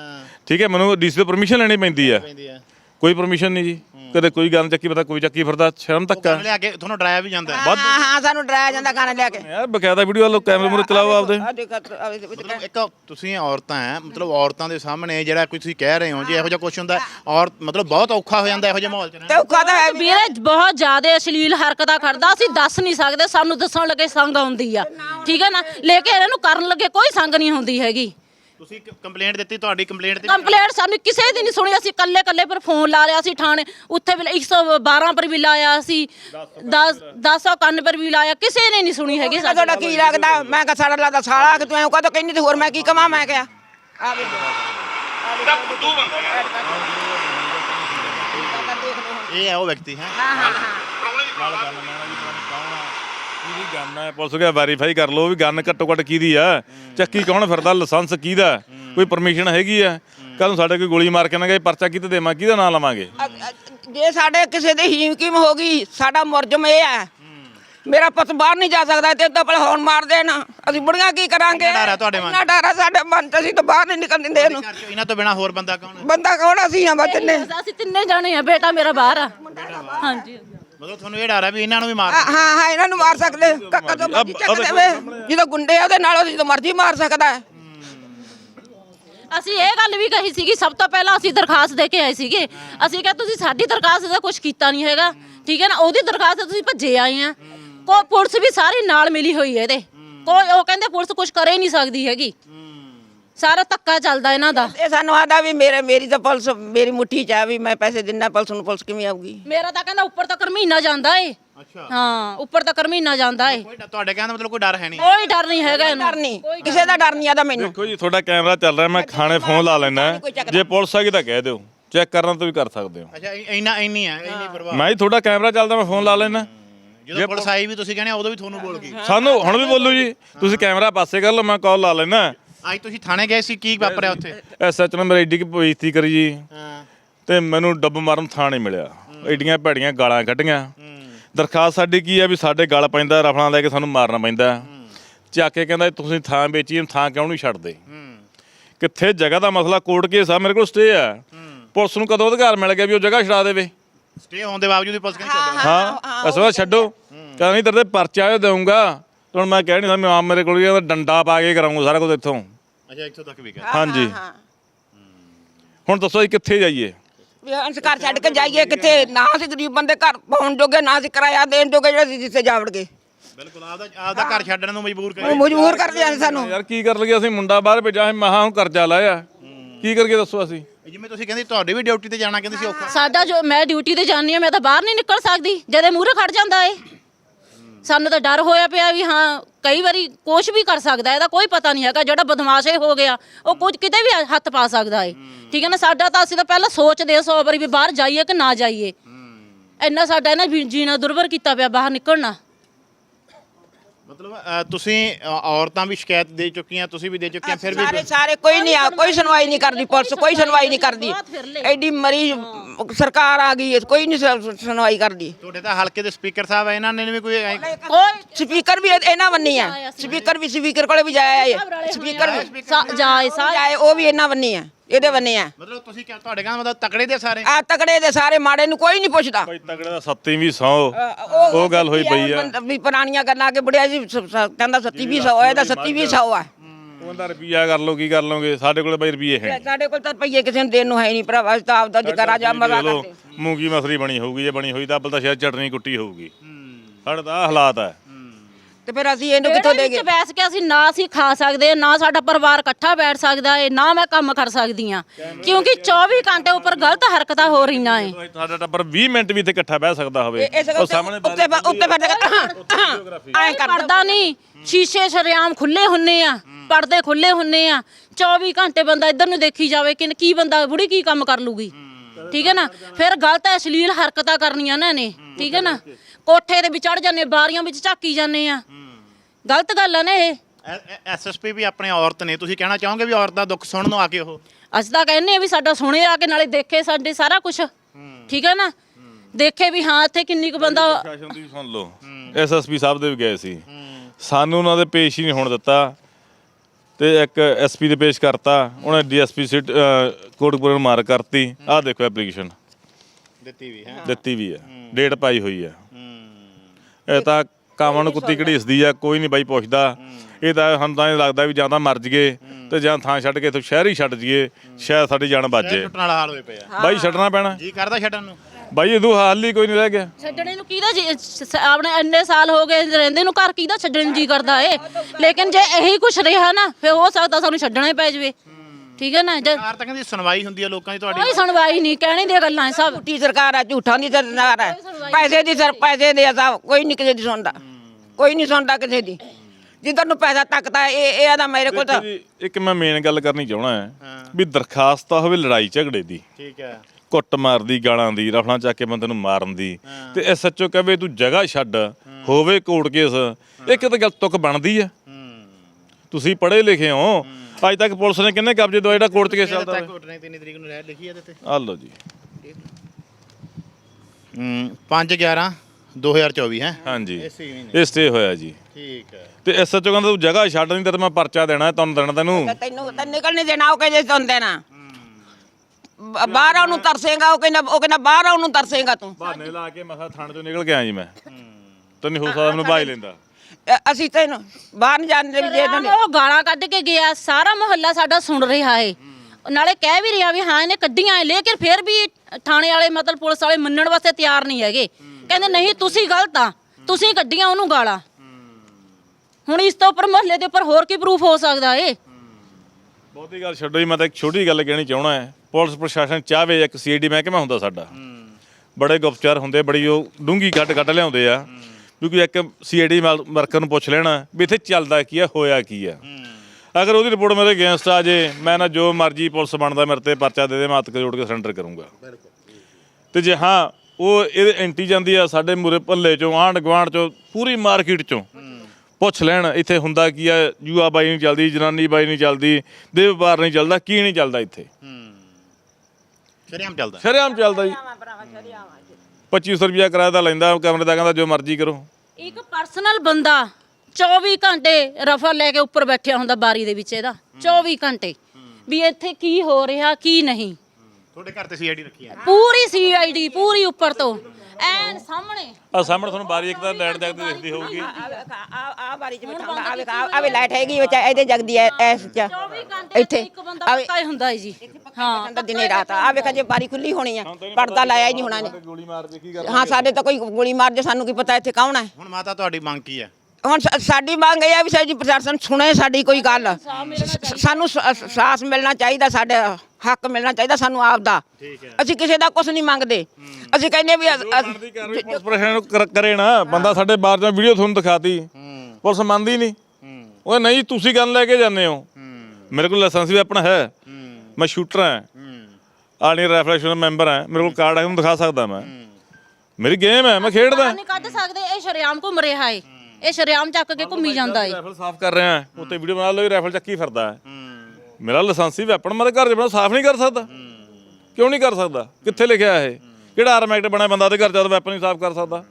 ਠੀਕ ਹੈ ਮੈਨੂੰ ਡੀਸੀ ਤੋਂ ਪਰਮਿਸ਼ਨ ਲੈਣੀ ਪੈਂਦੀ ਹੈ। ਪੈਂਦੀ ਹੈ। ਕੋਈ ਪਰਮਿਸ਼ਨ ਨਹੀਂ ਜੀ। ਕਦੇ ਕੋਈ ਗਨ ਚੱਕੀ ਪਤਾ ਕੋਈ ਚੱਕੀ ਫਿਰਦਾ ਸ਼ਰਮ ਤੱਕ ਕੰਮ ਲਿਆ ਕੇ ਤੁਹਾਨੂੰ ਡਰਾਇਆ ਵੀ ਜਾਂਦਾ ਹੈ। ਹਾਂ ਹਾਂ ਸਾਨੂੰ ਡਰਾਇਆ ਜਾਂਦਾ ਗਾਣਾ ਲਿਆ ਕੇ। ਯਾਰ ਬਕਾਇਦਾ ਵੀਡੀਓ ਵਾਲੋ ਕੈਮਰੇ ਮੂਰੇ ਚਲਾਓ ਆਪਦੇ। ਆ ਦੇਖ ਆ ਇਹਦੇ ਵਿੱਚ ਮਤਲਬ ਇੱਕ ਤੁਸੀਂ ਔਰਤਾਂ ਹੈ ਮਤਲਬ ਔਰਤਾਂ ਦੇ ਸਾਹਮਣੇ ਜਿਹੜਾ ਕੋਈ ਤੁਸੀਂ ਕਹਿ ਰਹੇ ਹੋ ਜੇ ਇਹੋ ਜਿਹਾ ਕੁਝ ਹੁੰਦਾ ਔਰ ਮਤਲਬ ਬਹੁਤ ਔਖਾ ਹੋ ਜਾਂਦਾ ਇਹੋ ਜਿਹੇ ਮਾਹੌਲ 'ਚ ਰਹਿਣਾ ਤੇ ਔਖਾ ਤਾਂ ਹੈ ਵੀ ਵੀਰੇ ਬਹੁਤ ਜ਼ਿਆਦਾ ਅਸ਼ਲੀਲ ਹਰਕਤਾਂ ਕਰਦਾ ਅਸੀਂ ਦੱਸ ਨਹੀਂ ਸਕਦੇ ਸਾਨੂੰ ਦੱਸਣ ਲੱਗੇ ਸੰਗ ਆਉਂਦੀ ਆ। ਠੀਕ ਹੈ ਨਾ? ਲੇਕਿਨ ਇਹਨੂੰ ਕਰਨ ਲੱਗੇ ਕੋਈ ਸੰਗ ਨਹੀਂ ਹੁੰਦੀ ਹੈਗੀ। ਤੁਸੀਂ ਕੰਪਲੇਂਟ ਦਿੱਤੀ ਤੁਹਾਡੀ ਕੰਪਲੇਂਟ ਤੇ ਕੰਪਲੇਂਟ ਸਾਨੂੰ ਕਿਸੇ ਦੀ ਨਹੀਂ ਸੁਣੀ ਅਸੀਂ ਕੱਲੇ ਕੱਲੇ ਪਰ ਫੋਨ ਲਾ ਲਿਆ ਸੀ ਥਾਣੇ। ਉੱਥੇ ਵੀ 112 ਪਰ ਵੀ ਲਾਇਆ ਸੀ 10 10 ਕੰਨ ਪਰ ਵੀ ਲਾਇਆ ਕਿਸੇ ਨੇ ਨਹੀਂ ਸੁਣੀ ਹੈਗੀ ਸਾਡੀ ਤੁਹਾਡਾ ਕੀ ਲੱਗਦਾ? ਮੈਂ ਕਹ ਸਾਡਾ ਲੱਗਦਾ ਸਾਲਾ ਕਿ ਤੂੰ ਐਂ ਕਹਦਾ ਕਹਿੰਦੀ ਤੇ ਹੋਰ ਮੈਂ ਕੀ ਕਵਾਂ ਮੈਂ ਕਿਹਾ। ਆ ਵੇ ਇਹ ਹੈ। ਉਹ ਵਿਅਕਤੀ ਹੈ। ਹਾਂ ਹਾਂ ਹਾਂ। ਗਨ ਹੈ ਪੁਲਿਸ ਗਿਆ ਵੈਰੀਫਾਈ ਕਰ ਲਓ ਵੀ ਗਨ ਘੱਟੋ ਘੱਟ ਕਿਹਦੀ ਆ। ਚੱਕੀ ਕੌਣ ਫਿਰਦਾ ਲਾਇਸੈਂਸ ਕਿਹਦਾ ਕੋਈ ਪਰਮਿਸ਼ਨ ਹੈਗੀ ਆ? ਕੱਲ ਨੂੰ ਸਾਡੇ ਕੋਈ ਗੋਲੀ ਮਾਰ ਕੇ ਨਾ ਗਏ ਪਰਚਾ ਕਿਤੇ ਦੇਵਾਂ ਕਿਹਦਾ ਨਾਂ ਲਵਾਂਗੇ? ਜੇ ਸਾਡੇ ਕਿਸੇ ਦੇ ਹੀਮਕੀਮ ਹੋ ਗਈ ਸਾਡਾ ਮੁਰਜਮ ਇਹ ਹੈ ਮੇਰਾ ਪੁੱਤ ਬਾਹਰ ਨਹੀਂ ਜਾ ਸਕਦਾ ਤੇ ਤਾਂ ਪਹਿਲਾਂ ਹੌਰਨ ਮਾਰ ਦੇਣਾ। ਅਸੀਂ ਬੁੜੀਆਂ ਕੀ ਕਰਾਂਗੇ? ਇੰਨਾ ਡਰ ਹੈ ਤੁਹਾਡੇ ਮਨ 'ਚ? ਇੰਨਾ ਡਰ ਹੈ ਸਾਡੇ ਮਨ ਚ ਅਸੀਂ ਤਾਂ ਬਾਹਰ ਨਹੀਂ ਨਿਕਲ ਦਿੰਦੇ ਇਹਨੂੰ। ਇਹਨਾਂ ਤੋਂ ਬਿਨਾ ਹੋਰ ਬੰਦਾ ਕੌਣ ਹੈ ਬੰਦਾ ਕੌਣ ਅਸੀਂ ਆ ਬਸ ਨੇ ਅਸੀਂ ਤਿੰਨੇ ਜਾਣੇ ਆ ਬੇਟਾ ਮੇਰਾ ਬਾਹਰ ਆ। ਹਾਂਜੀ। ਮਤਲਬ ਤੁਹਾਨੂੰ ਇਹ ਡਰ ਹੈ ਵੀ ਇਹਨਾਂ ਨੂੰ ਵੀ ਮਾਰ ਹਾਂ ਹਾਂ ਹਾਂ, ਇਹਨਾਂ ਨੂੰ ਮਾਰ ਸਕਦੇ। ਕੱਕਾ ਤੋਂ ਮਰਜ਼ੀ ਚੱਕ ਦੇਵੇ। ਜਦੋਂ ਗੁੰਡੇ ਆ ਉਹਦੇ ਨਾਲ ਉਹਦੀ ਤਾਂ ਮਰਜ਼ੀ ਮਾਰ ਸਕਦਾ ਹੈ। ਅਸੀਂ ਇਹ ਗੱਲ ਵੀ ਕਹੀ ਸੀਗੀ ਸਭ ਤੋਂ ਪਹਿਲਾਂ ਅਸੀਂ ਦਰਖਾਸਤ ਦੇ ਕੇ ਆਏ ਸੀਗੇ। ਅਸੀਂ ਕਿਹਾ ਤੁਸੀਂ ਸਾਡੀ ਦਰਖਾਸਤ ਦਾ ਕੁਝ ਕੀਤਾ ਨਹੀਂ ਹੈਗਾ। ਠੀਕ ਹੈ ਨਾ? ਉਹਦੀ ਦਰਖਾਸਤ ਤੁਸੀਂ ਭੱਜੇ ਆਏ ਆ। ਕੋ ਪੁਲਿਸ ਵੀ ਸਾਰੀ ਨਾਲ ਮਿਲੀ ਹੋਈ ਹੈ ਇਹਦੇ। ਕੋਈ ਉਹ ਕਹਿੰਦੇ ਪੁਲਿਸ ਕੁਝ ਕਰੇ ਹੀ ਨਹੀਂ ਸਕਦੀ ਹੈਗੀ। ਸਾਰਾ ਧੱਕਾ ਚੱਲਦਾ ਇਹਨਾਂ ਦਾ। ਇਹ ਸਾਨੂੰ ਆਦਾ ਵੀ ਮੇਰੇ ਮੇਰੀ ਤਾਂ ਪੁਲਿਸ ਮੇਰੀ ਮੁੱਠੀ ਚ ਆ ਵੀ ਮੈਂ ਪੈਸੇ ਦਿੰਨਾ ਪੁਲਿਸ ਨੂੰ ਪੁਲਿਸ ਕਿਵੇਂ ਆਊਗੀ? ਮੇਰਾ ਤਾਂ ਕਹਿੰਦਾ ਉੱਪਰ ਤੱਕ ਮਹੀਨਾ ਜਾਂਦਾ ਏ। ਅੱਛਾ। ਹਾਂ ਉੱਪਰ ਤੱਕ ਮਹੀਨਾ ਜਾਂਦਾ ਏ। ਕੋਈ ਡ- ਤੁਹਾਡੇ ਕਹਿਣ ਦਾ ਮਤਲਬ ਕੋਈ ਡਰ ਹੈ ਨਹੀਂ? ਕੋਈ ਡਰ ਨਹੀਂ ਹੈਗਾ ਇਹਨੂੰ ਡਰ ਨਹੀਂ। ਕਿਸੇ ਦਾ ਡਰ ਨਹੀਂ ਆਦਾ ਮੈਨੂੰ। ਦੇਖੋ ਜੀ ਤੁਹਾਡਾ ਕੈਮਰਾ ਚੱਲ ਰਿਹਾ ਮੈਂ ਖਾਣੇ ਫੋਨ ਲਾ ਲੈਣਾ ਕੋਈ ਜੇ ਪੁਲਿਸ ਆ ਗਈ ਤਾਂ ਕਹਿ ਦਿਓ। ਚੈੱਕ ਕਰਨਾ ਤੋਂ ਵੀ ਕਰ ਸਕਦੇ ਹੋ। ਅੱਛਾ ਇ- ਇੰਨਾ ਇੰਨੀ ਹੈ ਇੰਨੀ ਪਰਵਾਹ। ਮੈਂ ਜੀ ਤੁਹਾਡਾ ਕੈਮਰਾ ਚੱਲਦਾ ਮੈਂ ਫੋਨ ਲਾ ਲੈਣਾ ਜਦੋਂ ਪੁਲਿਸ ਆਈ ਵੀ ਤੁਸੀਂ ਕਹਿੰਦੇ ਉਦੋਂ ਵੀ ਤੁਹਾਨੂੰ ਬੋਲ ਗਈ। ਸਾਨੂੰ ਹੁਣ ਵੀ ਬੋਲੋ ਜੀ। ਤੁਸੀਂ ਕੈਮਰਾ ਪਾਸੇ ਕਰ ਲਓ ਮੈਂ ਕਾਲ ਲਾ ਲੈਣਾ ਅੱਜ ਤੁਸੀਂ ਥਾਣੇ ਗਏ ਸੀ ਕੀ ਵਾਪਰਿਆ ਉੱਥੇ? ਐਸਐਚ ਨੇ ਮੇਰੀ ਏਡੀ ਕੀ ਬੇਇੱਜ਼ਤੀ ਕਰੀ ਜੀ। ਹਾਂ। ਤੇ ਮੈਨੂੰ ਡੱਬ ਮਾਰਨ ਥਾਂ ਨਹੀਂ ਮਿਲਿਆ। ਏਡੀਆਂ ਭੈੜੀਆਂ ਗਾਲਾਂ ਕੱਢੀਆਂ। ਦਰਖਾਸਤ ਸਾਡੀ ਕੀ ਆ ਵੀ ਸਾਡੇ ਗਲ ਪੈਂਦਾ ਰਫਲਾਂ ਲੈ ਕੇ ਸਾਨੂੰ ਮਾਰਨਾ ਪੈਂਦਾ। ਚੱਕ ਕੇ ਕਹਿੰਦਾ ਤੁਸੀਂ ਥਾਂ ਵੇਚੀ ਥਾਂ ਕਿਉਂ ਨਹੀਂ ਛੱਡਦੇ? ਕਿੱਥੇ ਜਗ੍ਹਾ ਦਾ ਮਸਲਾ ਕੋਰਟ ਕੇਸ ਆ ਮੇਰੇ ਕੋਲ ਸਟੇ ਆ। ਪੁਲਿਸ ਨੂੰ ਕਦੋਂ ਅਧਿਕਾਰ ਮਿਲ ਗਿਆ ਵੀ ਉਹ ਜਗ੍ਹਾ ਛਡਾ ਦੇਵੇ? ਸਟੇ ਹੋਣ ਦੇ ਬਾਵਜੂਦ ਵੀ ਪੁਲਿਸ ਕਹਿੰਦੀ ਚੱਲੋ ਹਾਂ ਅਸਵਾ ਛੱਡੋ। ਕਹਿੰਦਾ ਨਹੀਂ ਤੇਰੇ ਪਰਚਾ ਦੇਊਂਗਾ। ਹੁਣ ਮੈਂ ਕਹਿ ਨਹੀਂ ਸਕਦਾ ਮੈਂ ਆਮ ਮੇਰੇ ਕੋਲ ਹੀ ਡੰਡਾ ਪਾ ਕੇ ਕਰਾਉਂਗਾ ਸਾਰਾ ਕੁਝ ਇੱਥੋਂ। ਅੱਛਾ ਇੱਥੋਂ ਤੱਕ ਵੀ ਗਿਆ ਹਾਂਜੀ। ਹਾਂ ਹੁਣ ਦੱਸੋ ਜੀ ਕਿੱਥੇ ਜਾਈਏ? ਵੀ ਹੰਸ ਘਰ ਛੱਡ ਕੇ ਜਾਈਏ ਕਿੱਥੇ? ਨਾ ਅਸੀਂ ਗਰੀਬ ਬੰਦੇ ਘਰ ਪਾਉਣ ਜੋਗੇ ਨਾ ਅਸੀਂ ਕਿਰਾਇਆ ਦੇਣ ਜੋਗੇ ਜਿਹੜੇ ਅਸੀਂ ਜਿੱਥੇ ਜਾਵੜਗੇ ਬਿਲਕੁਲ ਆਪਦਾ ਆਪਦਾ ਘਰ ਛੱਡਣ ਨੂੰ ਮਜਬੂਰ ਉਹ ਕਰੇ ਮਜਬੂਰ ਕਰਦੇ ਆ ਸਾਨੂੰ। ਯਾਰ ਕੀ ਕਰ ਲਈਏ? ਅਸੀਂ ਮੁੰਡਾ ਬਾਹਰ ਭੇਜਿਆ ਸੀ ਮਹਾ ਹੁਣ ਕਰਜ਼ਾ ਲਾਇਆ। ਕੀ ਕਰਕੇ ਦੱਸੋ ਅਸੀਂ? ਜਿਵੇਂ ਤੁਸੀਂ ਕਹਿੰਦੇ ਤੁਹਾਡੇ ਵੀ ਡਿਊਟੀ ਤੇ ਜਾਣਾ ਕਹਿੰਦੇ ਸੀ ਔਖਾ। ਸਾਡਾ ਜੋ ਮੈਂ ਡਿਊਟੀ ਤੇ ਜਾਂਦੀ ਆ ਮੈਂ ਤਾਂ ਬਾਹਰ ਨਹੀਂ ਨਿਕਲ ਸਕਦੀ ਜਦੇ ਮੂਹਰੇ ਖੜ ਜਾਂਦਾ ਏ ਸਾਨੂੰ ਤਾਂ ਡਰ ਹੋਇਆ ਪਿਆ ਵੀ ਹਾਂ ਕਈ ਵਾਰੀ ਕੁਝ ਵੀ ਕਰ ਸਕਦਾ ਇਹਦਾ ਕੋਈ ਪਤਾ ਨਹੀਂ ਹੈਗਾ ਜਿਹੜਾ ਬਦਮਾਸ਼ ਇਹ ਹੋ ਗਿਆ ਉਹ ਕੁਝ ਕਿਤੇ ਵੀ ਹੱਥ ਪਾ ਸਕਦਾ ਏ। ਠੀਕ ਹੈ ਨਾ ਸਾਡਾ ਤਾਂ ਅਸੀਂ ਤਾਂ ਪਹਿਲਾਂ ਸੋਚਦੇ 100 ਵਾਰੀ ਵੀ ਬਾਹਰ ਜਾਈਏ ਕਿ ਨਾ ਜਾਈਏ। ਇੰਨਾ ਸਾਡਾ ਇਹਨਾਂ ਜੀਣਾ ਦੁਰਵਰ ਕੀਤਾ ਪਿਆ ਬਾਹਰ ਨਿਕਲਣਾ। ਮਤਲਬ ਤੁਸੀਂ ਔਰਤਾਂ ਵੀ ਸ਼ਿਕਾਇਤ ਦੇ ਚੁੱਕੀਆਂ ਤੁਸੀਂ ਵੀ ਦੇ ਚੁੱਕੀਆਂ ਫਿਰ ਵੀ ਸਾਰੇ ਸਾਰੇ ਕੋਈ ਨਹੀਂ ਆ ਕੋਈ ਸੁਣਵਾਈ ਨਹੀਂ ਕਰਦੀ ਪੁਲਿਸ ਕੋਈ ਸੁਣਵਾਈ ਨਹੀਂ ਕਰਦੀ ਐਡੀ ਮਰੀ ਸਰਕਾਰ ਆ ਗਈ ਹੈ, ਕੋਈ ਨਹੀਂ ਸੁ- ਸੁਣਵਾਈ ਕਰਦੀ। ਤੁਹਾਡੇ ਤਾਂ ਹਲਕੇ ਦੇ ਸਪੀਕਰ ਸਾਹਿਬ ਆ ਇਹਨਾਂ ਨੇ ਵੀ ਕੋਈ ਐਂ- ਕੋਈ ਸਪੀਕਰ ਵੀ ਇਹ- ਇਹਨਾਂ ਬੰਨੀ ਆ। ਸਪੀਕਰ ਵੀ ਸਪੀਕਰ ਕੋਲੇ ਵੀ ਜਾਇਆ ਹੈ ਸਪੀਕਰ ਵੀ। ਸਾ- ਜਾਏ ਸਾ ਜਾਏ ਉਹ ਵੀ ਇਹਨਾਂ ਬੰਨੀ ਆ ਇਹਦੇ ਬੰਨੇ ਆ। ਮਤਲਬ ਤੁਸੀਂ ਕਿਹਾ ਤੁਹਾਡੇ ਕਹਿੰਦਾ ਮਤਲਬ ਤਕੜੇ ਦੇ ਸਾਰੇ? ਆ ਤਕੜੇ ਦੇ ਸਾਰੇ ਮਾੜੇ ਨੂੰ ਕੋਈ ਨਹੀਂ ਪੁੱਛਦਾ। ਭਾਈ ਤਗੜੇ ਦਾ ਸੱਤੀ ਵੀ ਸੌ। ਉਹ ਗੱਲ ਹੋਈ ਪਈ ਆ। ਵੀ ਪੁਰਾਣੀਆਂ ਗੱਲਾਂ ਕੇ ਬੁੜਿਆ ਜੀ ਸ- ਸ- ਕਹਿੰਦਾ ਸੱਤੀ ਵੀ ਸੌ ਇਹਦਾ ਸੱਤੀ ਵੀ ਸੌ ਆ। ਉਹਦਾ ਰੁਪਈਆ ਕਰ ਲਓ ਕੀ ਕਰ ਲਓਗੇ? ਸਾਡੇ ਕੋਲ ਬਾਈ ਰੁਪਈਏ ਹੈ ਸਾਡੇ ਕੋਲ ਤਾਂ ਰੁਪਈਏ ਕਿਸੇ ਨੂੰ ਦੇਣ ਨੂੰ ਹੈ ਨਹੀਂ ਭਰਾਵਾ ਅਸੀਂ ਤਾਂ ਆਪਦਾ ਜਿਕਰਾ ਜਾ ਮਗਾ ਕਰਦੇ। ਮੂੰਗੀ ਮਸਰੀ ਬਣੀ ਹੋਊਗੀ ਜੇ ਬਣੀ ਹੋਈ ਤਾਂ ਅੱਬਲ ਤਾਂ ਸ਼ਾਇਦ ਚਟਨੀ ਕੁੱਟੀ ਹੋਊਗੀ। ਸਾਡੇ ਤਾਂ ਆਹ ਹਾਲਾਤ ਹੈ। ਤੇ ਫਿਰ ਅਸੀਂ ਇਹਨੂੰ ਕਿੱਥੋਂ ਦੇਗੇ? ਬੈਠ ਕੇ ਅਸੀਂ ਨਾ ਅਸੀਂ ਖਾ ਸਕਦੇ ਨਾ ਸਾਡਾ ਪਰਿਵਾਰ ਇਕੱਠਾ ਬੈਠ ਸਕਦਾ ਏ ਨਾ ਮੈਂ ਕੰਮ ਕਰ ਸਕਦੀ ਆ ਕਿਉਂਕਿ 24 ਘੰਟੇ ਉੱਪਰ ਗਲਤ ਹਰਕਤਾਂ ਹੋ ਰਹੀਆਂ ਏ। ਸਾਡਾ ਟੱਬਰ 20 ਮਿੰਟ ਵੀ ਇੱਥੇ ਇਕੱਠਾ ਬਹਿ ਸਕਦਾ ਹੋਵੇ ਇਸ ਉਹ ਸਾਹਮਣੇ ਉੱਤੇ ਉੱਤੇ ਫਿਰ ਐਂ ਕਰ ਪਰਦਾ ਨਹੀਂ। ਸ਼ੀਸ਼ੇ ਸ਼ਰੇਆਮ ਖੁੱਲੇ ਹੁੰਨੇ ਆ ਪਰਦੇ ਖੁੱਲੇ ਹੁੰਨੇ ਆ। 24 ਘੰਟੇ ਬੰਦਾ ਇੱਧਰ ਨੂੰ ਦੇਖੀ ਜਾਵੇ ਕਿ ਕੀ ਬੰਦਾ ਬੁੜੀ ਕੀ ਕੰਮ ਕਰ ਲੂਗੀ। ਠੀਕ ਹੈ ਨਾ? ਫਿਰ ਗਲਤ ਅਸ਼ਲੀਲ ਹਰਕਤਾਂ ਕਰਨੀਆਂ ਇਹਨਾਂ। ਨੇ ਠੀਕ ਹੈ ਨਾ? ਕੋਠੇ ਤੇ ਵੀ ਚੜ ਜਾਂਦੇ ਬਾਰੀਆਂ ਵਿੱਚ ਝਾਕੀ ਜਾਂਦੇ ਆ। ਗਲਤ ਗੱਲ ਆ ਨਾ ਇਹ। ਐਸਐਸਪੀ ਵੀ ਆਪਣੇ ਔਰਤ ਨੇ ਤੁਸੀਂ ਕਹਿਣਾ ਚਾਹੋਗੇ ਵੀ ਔਰਤ ਦਾ ਦੁੱਖ ਸੁਣਨ ਨੂੰ ਆ ਕੇ ਉਹ? ਅਸੀਂ ਤਾਂ ਕਹਿੰਨੇ ਆ ਵੀ ਸਾਡਾ ਸੁਣੇ ਆ ਕੇ ਨਾਲੇ ਦੇਖੇ ਸਾਡੇ ਸਾਰਾ ਕੁਝ ਠੀਕ ਹੈ ਨਾ? ਦੇਖੇ ਵੀ ਹਾਂ ਇੱਥੇ ਕਿੰਨੀ ਕੁ ਬੰਦਾ ਪ੍ਰਸ਼ਾਸਨ ਦੀ ਸੁਣ ਲਓ। ਐਸਐਸਪੀ ਸਾਹਿਬ ਦੇ ਵੀ ਗਏ ਸੀ। ਸਾਨੂੰ ਉਹਨਾਂ ਦੇ ਪੇਸ਼ ਹੀ ਨਹੀਂ ਹੋਣ ਦਿੱਤਾ। ਤੇ ਇੱਕ ਐਸਪੀ ਦੇ ਪੇਸ਼ ਕਰਤਾ। ਉਹਨੇ ਡੀਐਸਪੀ ਸਿਟ ਕੋਟਕਪੁਰੇ ਨੂੰ ਮਾਰ ਕਰਤੀ। ਆਹ ਦੇਖੋ ਐਪਲੀਕੇਸ਼ਨ। ਦਿੱਤੀ ਵੀ ਹੈ। ਦਿੱਤੀ ਵੀ ਹੈ। ਡੇਟ ਪਾਈ ਹੋਈ ਹੈ। ਇਹ ਤਾਂ ਕਾਵਾਂ ਨੂੰ ਕੁੱਤੀ ਘੜੀਸਦੀ ਆ ਕੋਈ ਨਹੀਂ ਬਾਈ ਪੁੱਛਦਾ। ਇਹ ਤਾਂ ਸਾਨੂੰ ਤਾਂ ਇਹ ਲੱਗਦਾ ਵੀ ਜਾਂ ਤਾਂ ਮਰ ਜਗੇ ਤੇ ਜਾਂ ਥਾਂ ਛੱਡ ਕੇ ਇੱਥੋਂ ਸ਼ਹਿਰ ਹੀ ਛੱਡ ਜੀਏ ਸ਼ਾਇਦ ਸਾਡੀ ਜਾਨ ਬਚ ਜਾਏ ਟੁੱਟਣ ਵਾਲਾ ਹਾਲ ਹੋਏ ਪਿਆ। ਬਾਈ ਛੱਡਣਾ ਪੈਣਾ। ਜੀ ਕਰਦਾ ਛੱਡਣ ਨੂੰ? ਬਾਈ ਇਹਦੂ ਹਾਲ ਹੀ ਕੋਈ ਨਹੀਂ ਰਹਿ ਗਿਆ। ਛੱਡਣੇ ਨੂੰ ਕਿਹਦਾ ਜੀ- ਸ- ਆਪਣੇ ਇੰਨੇ ਸਾਲ ਹੋ ਗਏ ਰਹਿੰਦੇ ਨੂੰ ਘਰ ਕਿਹਦਾ ਛੱਡਣ ਨੂੰ ਜੀ ਕਰਦਾ ਏ? ਲੇਕਿਨ ਜੇ ਇਹੀ ਕੁਛ ਰਿਹਾ ਨਾ ਫਿਰ ਹੋ ਸਕਦਾ ਸਾਨੂੰ ਛੱਡਣਾ ਹੀ ਪੈ ਜਾਵੇ। ਠੀਕ ਹੈ ਨਾ ਜੇ ਸਰਕਾਰ ਤਾਂ ਕਹਿੰਦੀ ਸੁਣਵਾਈ ਹੁੰਦੀ ਹੈ ਲੋਕਾਂ ਦੀ ਤੁਹਾਡੀ ਕੋਈ ਸੁਣਵਾਈ ਨਹੀਂ ਕਹਿਣੇ ਦੀਆਂ ਗੱਲਾਂ ਸਭ। ਝੂਠੀ ਸਰਕਾਰ ਆ ਝੂਠਾਂ ਦੀ ਸਰਕਾਰ ਹੈ ਪੈਸੇ ਦੀ ਸਰ ਪੈਸੇ ਦੇ ਸਭ ਕੋਈ ਨਹੀਂ ਕਿਸੇ ਦੀ ਸੁਣਦਾ। ਕੋਈ ਨਹੀਂ ਸੁਣਦਾ ਕਿਸੇ ਦੀ। ਜਿੱਧਰ ਨੂੰ ਪੈਸਾ ਤੱਕਦਾ ਇਹ ਇਹ ਆਦਾ ਮੇਰੇ ਕੋਲ ਤਾਂ ਜੀ, ਇੱਕ ਮੈਂ ਮੇਨ ਗੱਲ ਕਰਨੀ ਚਾਹਣਾ ਹੈ ਵੀ ਦਰਖਾਸਤ ਤਾਂ ਹੋਵੇ ਲੜਾਈ ਝਗੜੇ ਦੀ। ਠੀਕ ਹੈ। ਕੁੱਟ ਮਾਰਦੀ ਗਾਲਾਂ ਦੀ ਰਫਲਾਂ ਚੱਕ ਕੇ ਬੰਦੇ ਨੂੰ ਮਾਰਨ ਦੀ। ਤੇ ਐਸਐਚਓ ਕਹੇ ਤੂੰ ਜਗ੍ਹਾ ਛੱਡ ਹੋਵੇ ਕੋਰਟ ਕੇਸ ਇਹ ਕਿਤੇ ਗੱਲ ਤੁਕ ਬਣਦੀ ਹੈ। ਤੁਸੀਂ ਪੜ੍ਹੇ ਲਿਖੇ ਹੋ। ਅੱਜ ਤੱਕ ਪੁਲਿਸ ਨੇ ਕਿੰਨੇ ਕਬਜ਼ੇ ਦਵਾਏ ਜਿਹੜਾ ਕੋਰਟ 'ਚ ਕੇਸ ਚੱਲਦਾ ਤੱਕ ਕੋਰਟ ਨੇ 3 ਤਰੀਕ ਨੂੰ ਰਹਿ ਲਿਖੀ ਇਹਦੇ ਤੇ। ਆ ਲਓ ਜੀ। ਹੂੰ 5 11 2024 ਹੈ? ਹਾਂਜੀ। ਇਸੇ ਮਹੀਨੇ ਇਹ ਸਟੇ ਹੋਇਆ ਜੀ। ਠੀਕ ਹੈ। ਤੇ ਐਸਐਚਓ ਕਹਿੰਦਾ ਤੂੰ ਜਗ੍ਹਾ ਛੱਡ ਨਹੀਂ ਤੇ ਮੈਂ ਪਰਚਾ ਦੇਣਾ ਹੈ, ਤੁਹਾਨੂੰ ਦੇਣਾ ਤੈਨੂੰ। ਤੈਨੂੰ ਤਾਂ ਨਿਕਲ ਨਹੀਂ ਦੇਣਾ ਉਹ ਕਹਿੰਦੇ ਸੁਣ ਦੇਣਾ। ਬ- ਬਾਹਰ ਨੂੰ ਤਰਸੇਗਾ ਉਹ ਕਹਿੰਦਾ ਉਹ ਕਹਿੰਦਾ ਬਾਹਰ ਨੂੰ ਤਰਸੇਗਾ ਤੂੰ। ਬਹਾਨੇ ਲਾ ਕੇ ਮਸਾ ਥਾਣੇ ਤੋਂ ਨਿਕਲ ਕੇ ਆਇਆ ਜੀ ਮੈਂ। ਤਾਂ ਨਹੀਂ ਹੋ ਸਕਦਾ ਮੈਨੂੰ ਬਾਈ ਲੈਂਦਾ। ਅ- ਅਸੀਂ ਤੈਨੂੰ ਬਾਹਰ ਨਹੀਂ ਜਾਣ ਦੇ ਵੀ ਦੇ ਦਿੰਦੇ ਉਹ ਗਾਲਾਂ ਕੱਢ ਕੇ ਗਿਆ ਸਾਰਾ ਮੁਹੱਲਾ ਸਾਡਾ ਸੁਣ ਰਿਹਾ ਏ। ਨਾਲੇ ਕਹਿ ਵੀ ਰਿਹਾ ਵੀ ਹਾਂ ਇਹਨੇ ਕੱਢੀਆਂ ਏ ਲੇਕਿਨ ਫਿਰ ਵੀ ਥਾਣੇ ਵਾਲੇ ਮਤਲਬ ਪੁਲਿਸ ਵਾਲੇ ਮੰਨਣ ਵਾਸਤੇ ਤਿਆਰ ਨਹੀਂ ਹੈਗੇ। ਕਹਿੰਦੇ ਨਹੀਂ ਤੁਸੀਂ ਗਲਤ ਆ। ਤੁਸੀਂ ਕੱਢੀਆਂ ਉਹਨੂੰ ਗਾਲਾਂ। ਹੁਣ ਇਸ ਤੋਂ ਉੱਪਰ ਮੁਹੱਲੇ ਦੇ ਉੱਪਰ ਹੋਰ ਕੀ ਪ੍ਰੂਫ ਹੋ ਸਕਦਾ ਏ? ਬਹੁਤੀ ਗੱਲ ਛੱਡੋ ਜੀ ਮੈਂ ਤਾਂ ਇੱਕ ਛੋਟੀ ਗੱਲ ਕਹਿਣੀ ਚਾਹਣਾ ਹੈ। ਪੁਲਿਸ ਪ੍ਰਸ਼ਾਸਨ ਚਾਹਵੇ ਇੱਕ ਸੀਆਈਡੀ ਮਹਿਕਮਾ ਹੁੰਦਾ ਸਾਡਾ। ਬੜੇ ਗੁਪਤਚਰ ਹੁੰਦੇ ਬੜੀ ਉਹ ਡੂੰਗੀ ਕੱਢ ਕੱਢ ਲਿਆਉਂਦੇ ਆ। ਕਿਉਂਕਿ ਇੱਕ ਸੀਆਈਡੀ ਵਰਕਰ ਨੂੰ ਪੁੱਛ ਲੈਣਾ ਵੀ ਇੱਥੇ ਚੱਲਦਾ ਕੀ ਆ ਹੋਇਆ ਕੀ ਆ। ਅਗਰ ਉਹਦੀ ਰਿਪੋਰਟ ਮੇਰੇ ਅਗੇਂਸਟ ਆ ਜੇ ਮੈਂ ਨਾ ਜੋ ਮਰਜ਼ੀ ਪੁਲਿਸ ਬਣਦਾ ਮੇਰੇ ਤੇ ਪਰਚਾ ਦੇ ਦੇ ਮੈਂ ਹੱਥ ਜੋੜ ਕੇ ਸਰੈਂਡਰ ਕਰੂੰਗਾ। ਤੇ ਜੇ ਹਾਂ ਉਹ ਇਹਦੇ ਐਂਟੀ ਜਾਂਦੀ ਆ ਸਾਡੇ ਮੂਰੇ ਭੱਲੇ ਚੋਂ ਆਂਢ ਗੁਆਂਢ ਚੋਂ ਪੂਰੀ ਮਾਰਕੀਟ ਚੋਂ। ਪੁੱਛ ਲੈਣ ਇੱਥੇ ਹੁੰਦਾ ਕੀ ਆ ਯੂਆ ਬਾਈ ਨਹੀਂ ਚੱਲਦੀ ਜਨਾਨੀ ਬਾਈ ਨਹੀਂ ਚੱਲਦੀ ਦੇ ਵਪਾਰ ਨਹੀਂ ਚੱਲਦਾ ਕੀ ਨਹੀਂ ਚੱਲਦਾ ਇੱਥੇ। ਸ਼ਰਿਆਮ ਚੱਲਦਾ। ਸ਼ਰੇਆਮ ਚੱਲਦਾ ਜੀ। 2500 ਰੁਪਿਆ ਕਿਰਾਇਆ ਦਾ ਲੈਂਦਾ ਕਮਰੇ ਦਾ ਕਹਿੰਦਾ ਜੋ ਮਰਜ਼ੀ ਕਰੋ। ਇੱਕ ਪਰਸਨਲ ਬੰਦਾ 24 ਘੰਟੇ ਰਫਾ ਲੈ ਕੇ ਉੱਪਰ ਬੈਠਿਆ ਹੁੰਦਾ ਬਾਰੀ ਦੇ ਵਿੱਚ ਇਹਦਾ 24 ਘੰਟੇ। ਵੀ ਇੱਥੇ ਕੀ ਹੋ ਰਿਹਾ ਕੀ ਨਹੀਂ। ਤੁਹਾਡੇ ਘਰ ਤੇ ਸੀਆਈਡੀ ਰੱਖੀ ਹੈ। ਪੂਰੀ ਸੀਆਈਡੀ ਪੂਰੀ ਉੱਪਰ ਤੋਂ। ਐਨ ਸਾਹਮਣੇ। ਆ ਸਾਹਮਣੇ ਤੁਹਾਨੂੰ ਬਾਰੀ ਇੱਕ ਤਾਂ ਲੈਟ ਜਗਦੀ ਦਿਖਦੀ ਹੋਊਗੀ। ਆ ਆ ਬਾਰੀ ਚ ਬਿਠਾਉਂਦਾ ਆ ਵੇਖ ਆ ਵੇ ਲਾਈਟ ਹੈਗੀ ਵਿੱਚ ਇਹਦੇ ਜਗਦੀ ਐ ਐਸ ਚ। 24 ਘੰਟੇ ਇੱਥੇ। ਇੱਕ ਬੰਦਾ ਹੀ ਹੁੰਦਾ ਹੈ ਜੀ। ਹਾਂ। ਦਿਨੇ ਰਾਤ ਆ ਵੇਖ ਜੇ ਬਾਰੀ ਖੁੱਲੀ ਹੋਣੀ ਆ ਪਰਦਾ ਲਾਇਆ ਹੀ ਨਹੀਂ ਹੋਣਾ ਨੇ ਗੋਲੀ ਮਾਰ ਕੇ ਕੀ ਕਰ ਹਾਂ ਸਾਡੇ ਤਾਂ ਕੋਈ ਗੋਲੀ ਮਾਰ ਜੇ ਸਾਨੂੰ ਕੀ ਪਤਾ ਇੱਥੇ ਕੌਣ ਹੈ ਹੁਣ ਮਾਤਾ ਤੁਹਾਡੀ ਮੰਗ ਕੀ ਹੈ ਹੁਣ ਸਾ- ਸਾਡੀ ਮੰਗ ਇਹ ਆ ਵੀ ਸਾਡੀ ਪ੍ਰਸ਼ਾਸਨ ਸੁਣੇ ਸਾਡੀ ਕੋਈ ਗੱਲ। ਸ- ਸਾਨੂੰ ਸ- ਮਿਲਣਾ ਚਾਹੀਦਾ ਸਾਡਾ ਹੱਕ ਮਿਲਣਾ ਚਾਹੀਦਾ ਸਾਨੂੰ ਆਪ ਦਾ ਅਸੀਂ ਕਿਸੇ ਦਾ ਕੁਝ ਨਹੀਂ ਮੰਗਦੇ। ਅਸੀਂ ਕਹਿੰਦੇ ਵੀ ਅ- ਅ- ਪੁਲਿਸ ਪ੍ਰਸ਼ਾਸਨ ਨੂੰ ਕਰ- ਕਰੇ ਨਾ ਬੰਦਾ ਸਾਡੇ ਬਾਹਰ ਜਾਂ ਵੀਡੀਓ ਤੁਹਾਨੂੰ ਦਿਖਾਤੀ। ਪੁਲਿਸ ਮੰਨਦੀ ਨਹੀਂ। ਉਹ ਨਹੀਂ ਤੁਸੀਂ ਗਨ ਲੈ ਕੇ ਜਾਂਦੇ ਹੋ। ਮੇਰੇ ਕੋਲ ਲਾਇਸੈਂਸ ਵੀ ਆਪਣਾ ਹੈ। ਮੈਂ ਸ਼ੂਟਰ ਹਾਂ। ਆਰਮੀ ਰੈਫਲੈਕਸ਼ਨ ਮੈਂਬਰ ਹਾਂ। ਮੇਰੇ ਕੋਲ ਕਾਰਡ ਹੈ ਤੁਹਾਨੂੰ ਦਿਖਾ ਸਕਦਾ ਮੈਂ। ਮੇਰੀ ਗੇਮ ਹੈ ਮੈਂ ਖੇਡਦਾ। ਨਹੀਂ ਕੱਢ ਸਕਦੇ ਇਹ ਸ਼ਰਿਆਮ ਘੁੰਮ ਰਿਹਾ ਏ ਇਹ ਸ਼ਰਿਆਮ ਚੱਕ ਕੇ ਘੁੰਮੀ ਜਾਂਦਾ ਏ ਰਾਈਫਲ ਸਾਫ਼ ਕਰ ਰਿਹਾ ਉੱਤੇ ਵੀਡੀਓ ਬਣਾ ਲਓ ਵੀ ਰਾਈਫਲ ਚੱਕੀ ਫਿਰਦਾ ਹੈ। ਮੇਰਾ ਲਾਇਸੈਂਸੀ ਵੈਪਨ ਮੈਂ ਤਾਂ ਘਰ 'ਚ ਬਣਾ ਸਾਫ਼ ਨਹੀਂ ਕਰ ਸਕਦਾ। ਕਿਉਂ ਨਹੀਂ ਕਰ ਸਕਦਾ? ਕਿੱਥੇ ਲਿਖਿਆ ਇਹ? ਕਿਹੜਾ ਆਰਮ ਐਕਟ ਬਣਿਆ ਬੰਦਾ ਉਹਦੇ ਘਰ ਜਦ ਵੈਪਨ ਨਹੀਂ ਸਾਫ਼ ਕਰ ਸਕਦਾ?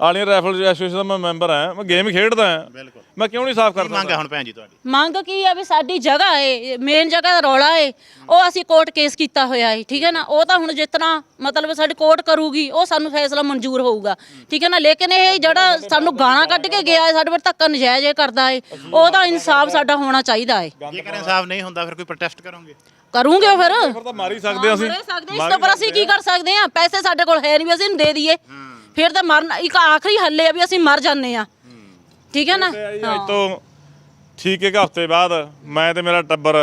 ਆਲੀਆਂ ਰਾਈਫਲ ਐਸੋਸੀਏਸ਼ਨ ਦਾ ਮੈਂ ਮੈਂਬਰ ਹਾਂ ਮੈਂ ਗੇਮ ਖੇਡਦਾ ਹਾਂ। ਮੈਂ ਕਿਉਂ ਨਹੀਂ ਸਾਫ਼ ਕਰ ਮੰਗ ਸਕਦਾ ਹੈ ਹੁਣ ਭੈਣ ਜੀ ਤੁਹਾਡੀ? ਮੰਗ ਕੀ ਆ ਵੀ ਸਾਡੀ ਜਗ੍ਹਾ ਏ ਮੇਨ ਜਗ੍ਹਾ ਦਾ ਰੌਲਾ ਏ। ਉਹ ਅਸੀਂ ਕੋਰਟ ਕੇਸ ਕੀਤਾ ਹੋਇਆ ਏ ਠੀਕ ਹੈ ਨਾ? ਉਹ ਤਾਂ ਹੁਣ ਜਿਤਨਾ ਮਤਲਬ ਸਾਡੀ ਕੋਰਟ ਕਰੂਗੀ ਉਹ ਸਾਨੂੰ ਫੈਸਲਾ ਮਨਜ਼ੂਰ ਹੋਊਗਾ। ਠੀਕ ਹੈ ਨਾ? ਲੇਕਿਨ ਇਹ ਜਿਹੜਾ ਸਾਨੂੰ ਗਾਣਾ ਕੱਢ ਕੇ ਗਿਆ ਏ ਸਾਡੇ ਪਰ ਧੱਕਾ ਨਜਾਇਜ਼ ਇਹ ਕਰਦਾ ਏ ਉਹਦਾ ਇਨਸਾਫ ਸਾਡਾ ਹੋਣਾ ਚਾਹੀਦਾ ਏ। ਜੇਕਰ ਇਨਸਾਫ ਨਹੀਂ ਹੁੰਦਾ ਫਿਰ ਕੋਈ ਪ੍ਰੋਟੈਸਟ ਕਰੋਗੇ? ਕਰੂੰਗੇ ਫਿਰ? ਫਿਰ ਤਾਂ ਮਾਰ ਹੀ ਸਕਦੇ ਹਾਂ ਅਸੀਂ। ਮਰੇ ਸਕਦੇ। ਇਸ ਤੋਂ ਪਰ ਅਸੀਂ ਕੀ ਕਰ ਸਕਦੇ ਆ ਪੈਸੇ ਸਾਡੇ ਕੋਲ ਹੈ ਨਹੀਂ ਵੀ ਅਸੀਂ ਇਹਨੂੰ ਦੇ ਦਈਏ। ਫਿਰ ਤਾਂ ਮਰਨ ਇੱਕ ਆਖਰੀ ਹੱਲੇ ਆ ਵੀ ਅਸੀਂ ਮਰ ਜਾਂਦੇ ਆ। ਠੀਕ ਹੈ ਨਾ? ਅੱਜ ਤੋਂ ਠੀਕ ਇੱਕ ਹਫ਼ਤੇ ਬਾਅਦ ਮੈਂ ਤੇ ਮੇਰਾ ਟੱਬਰ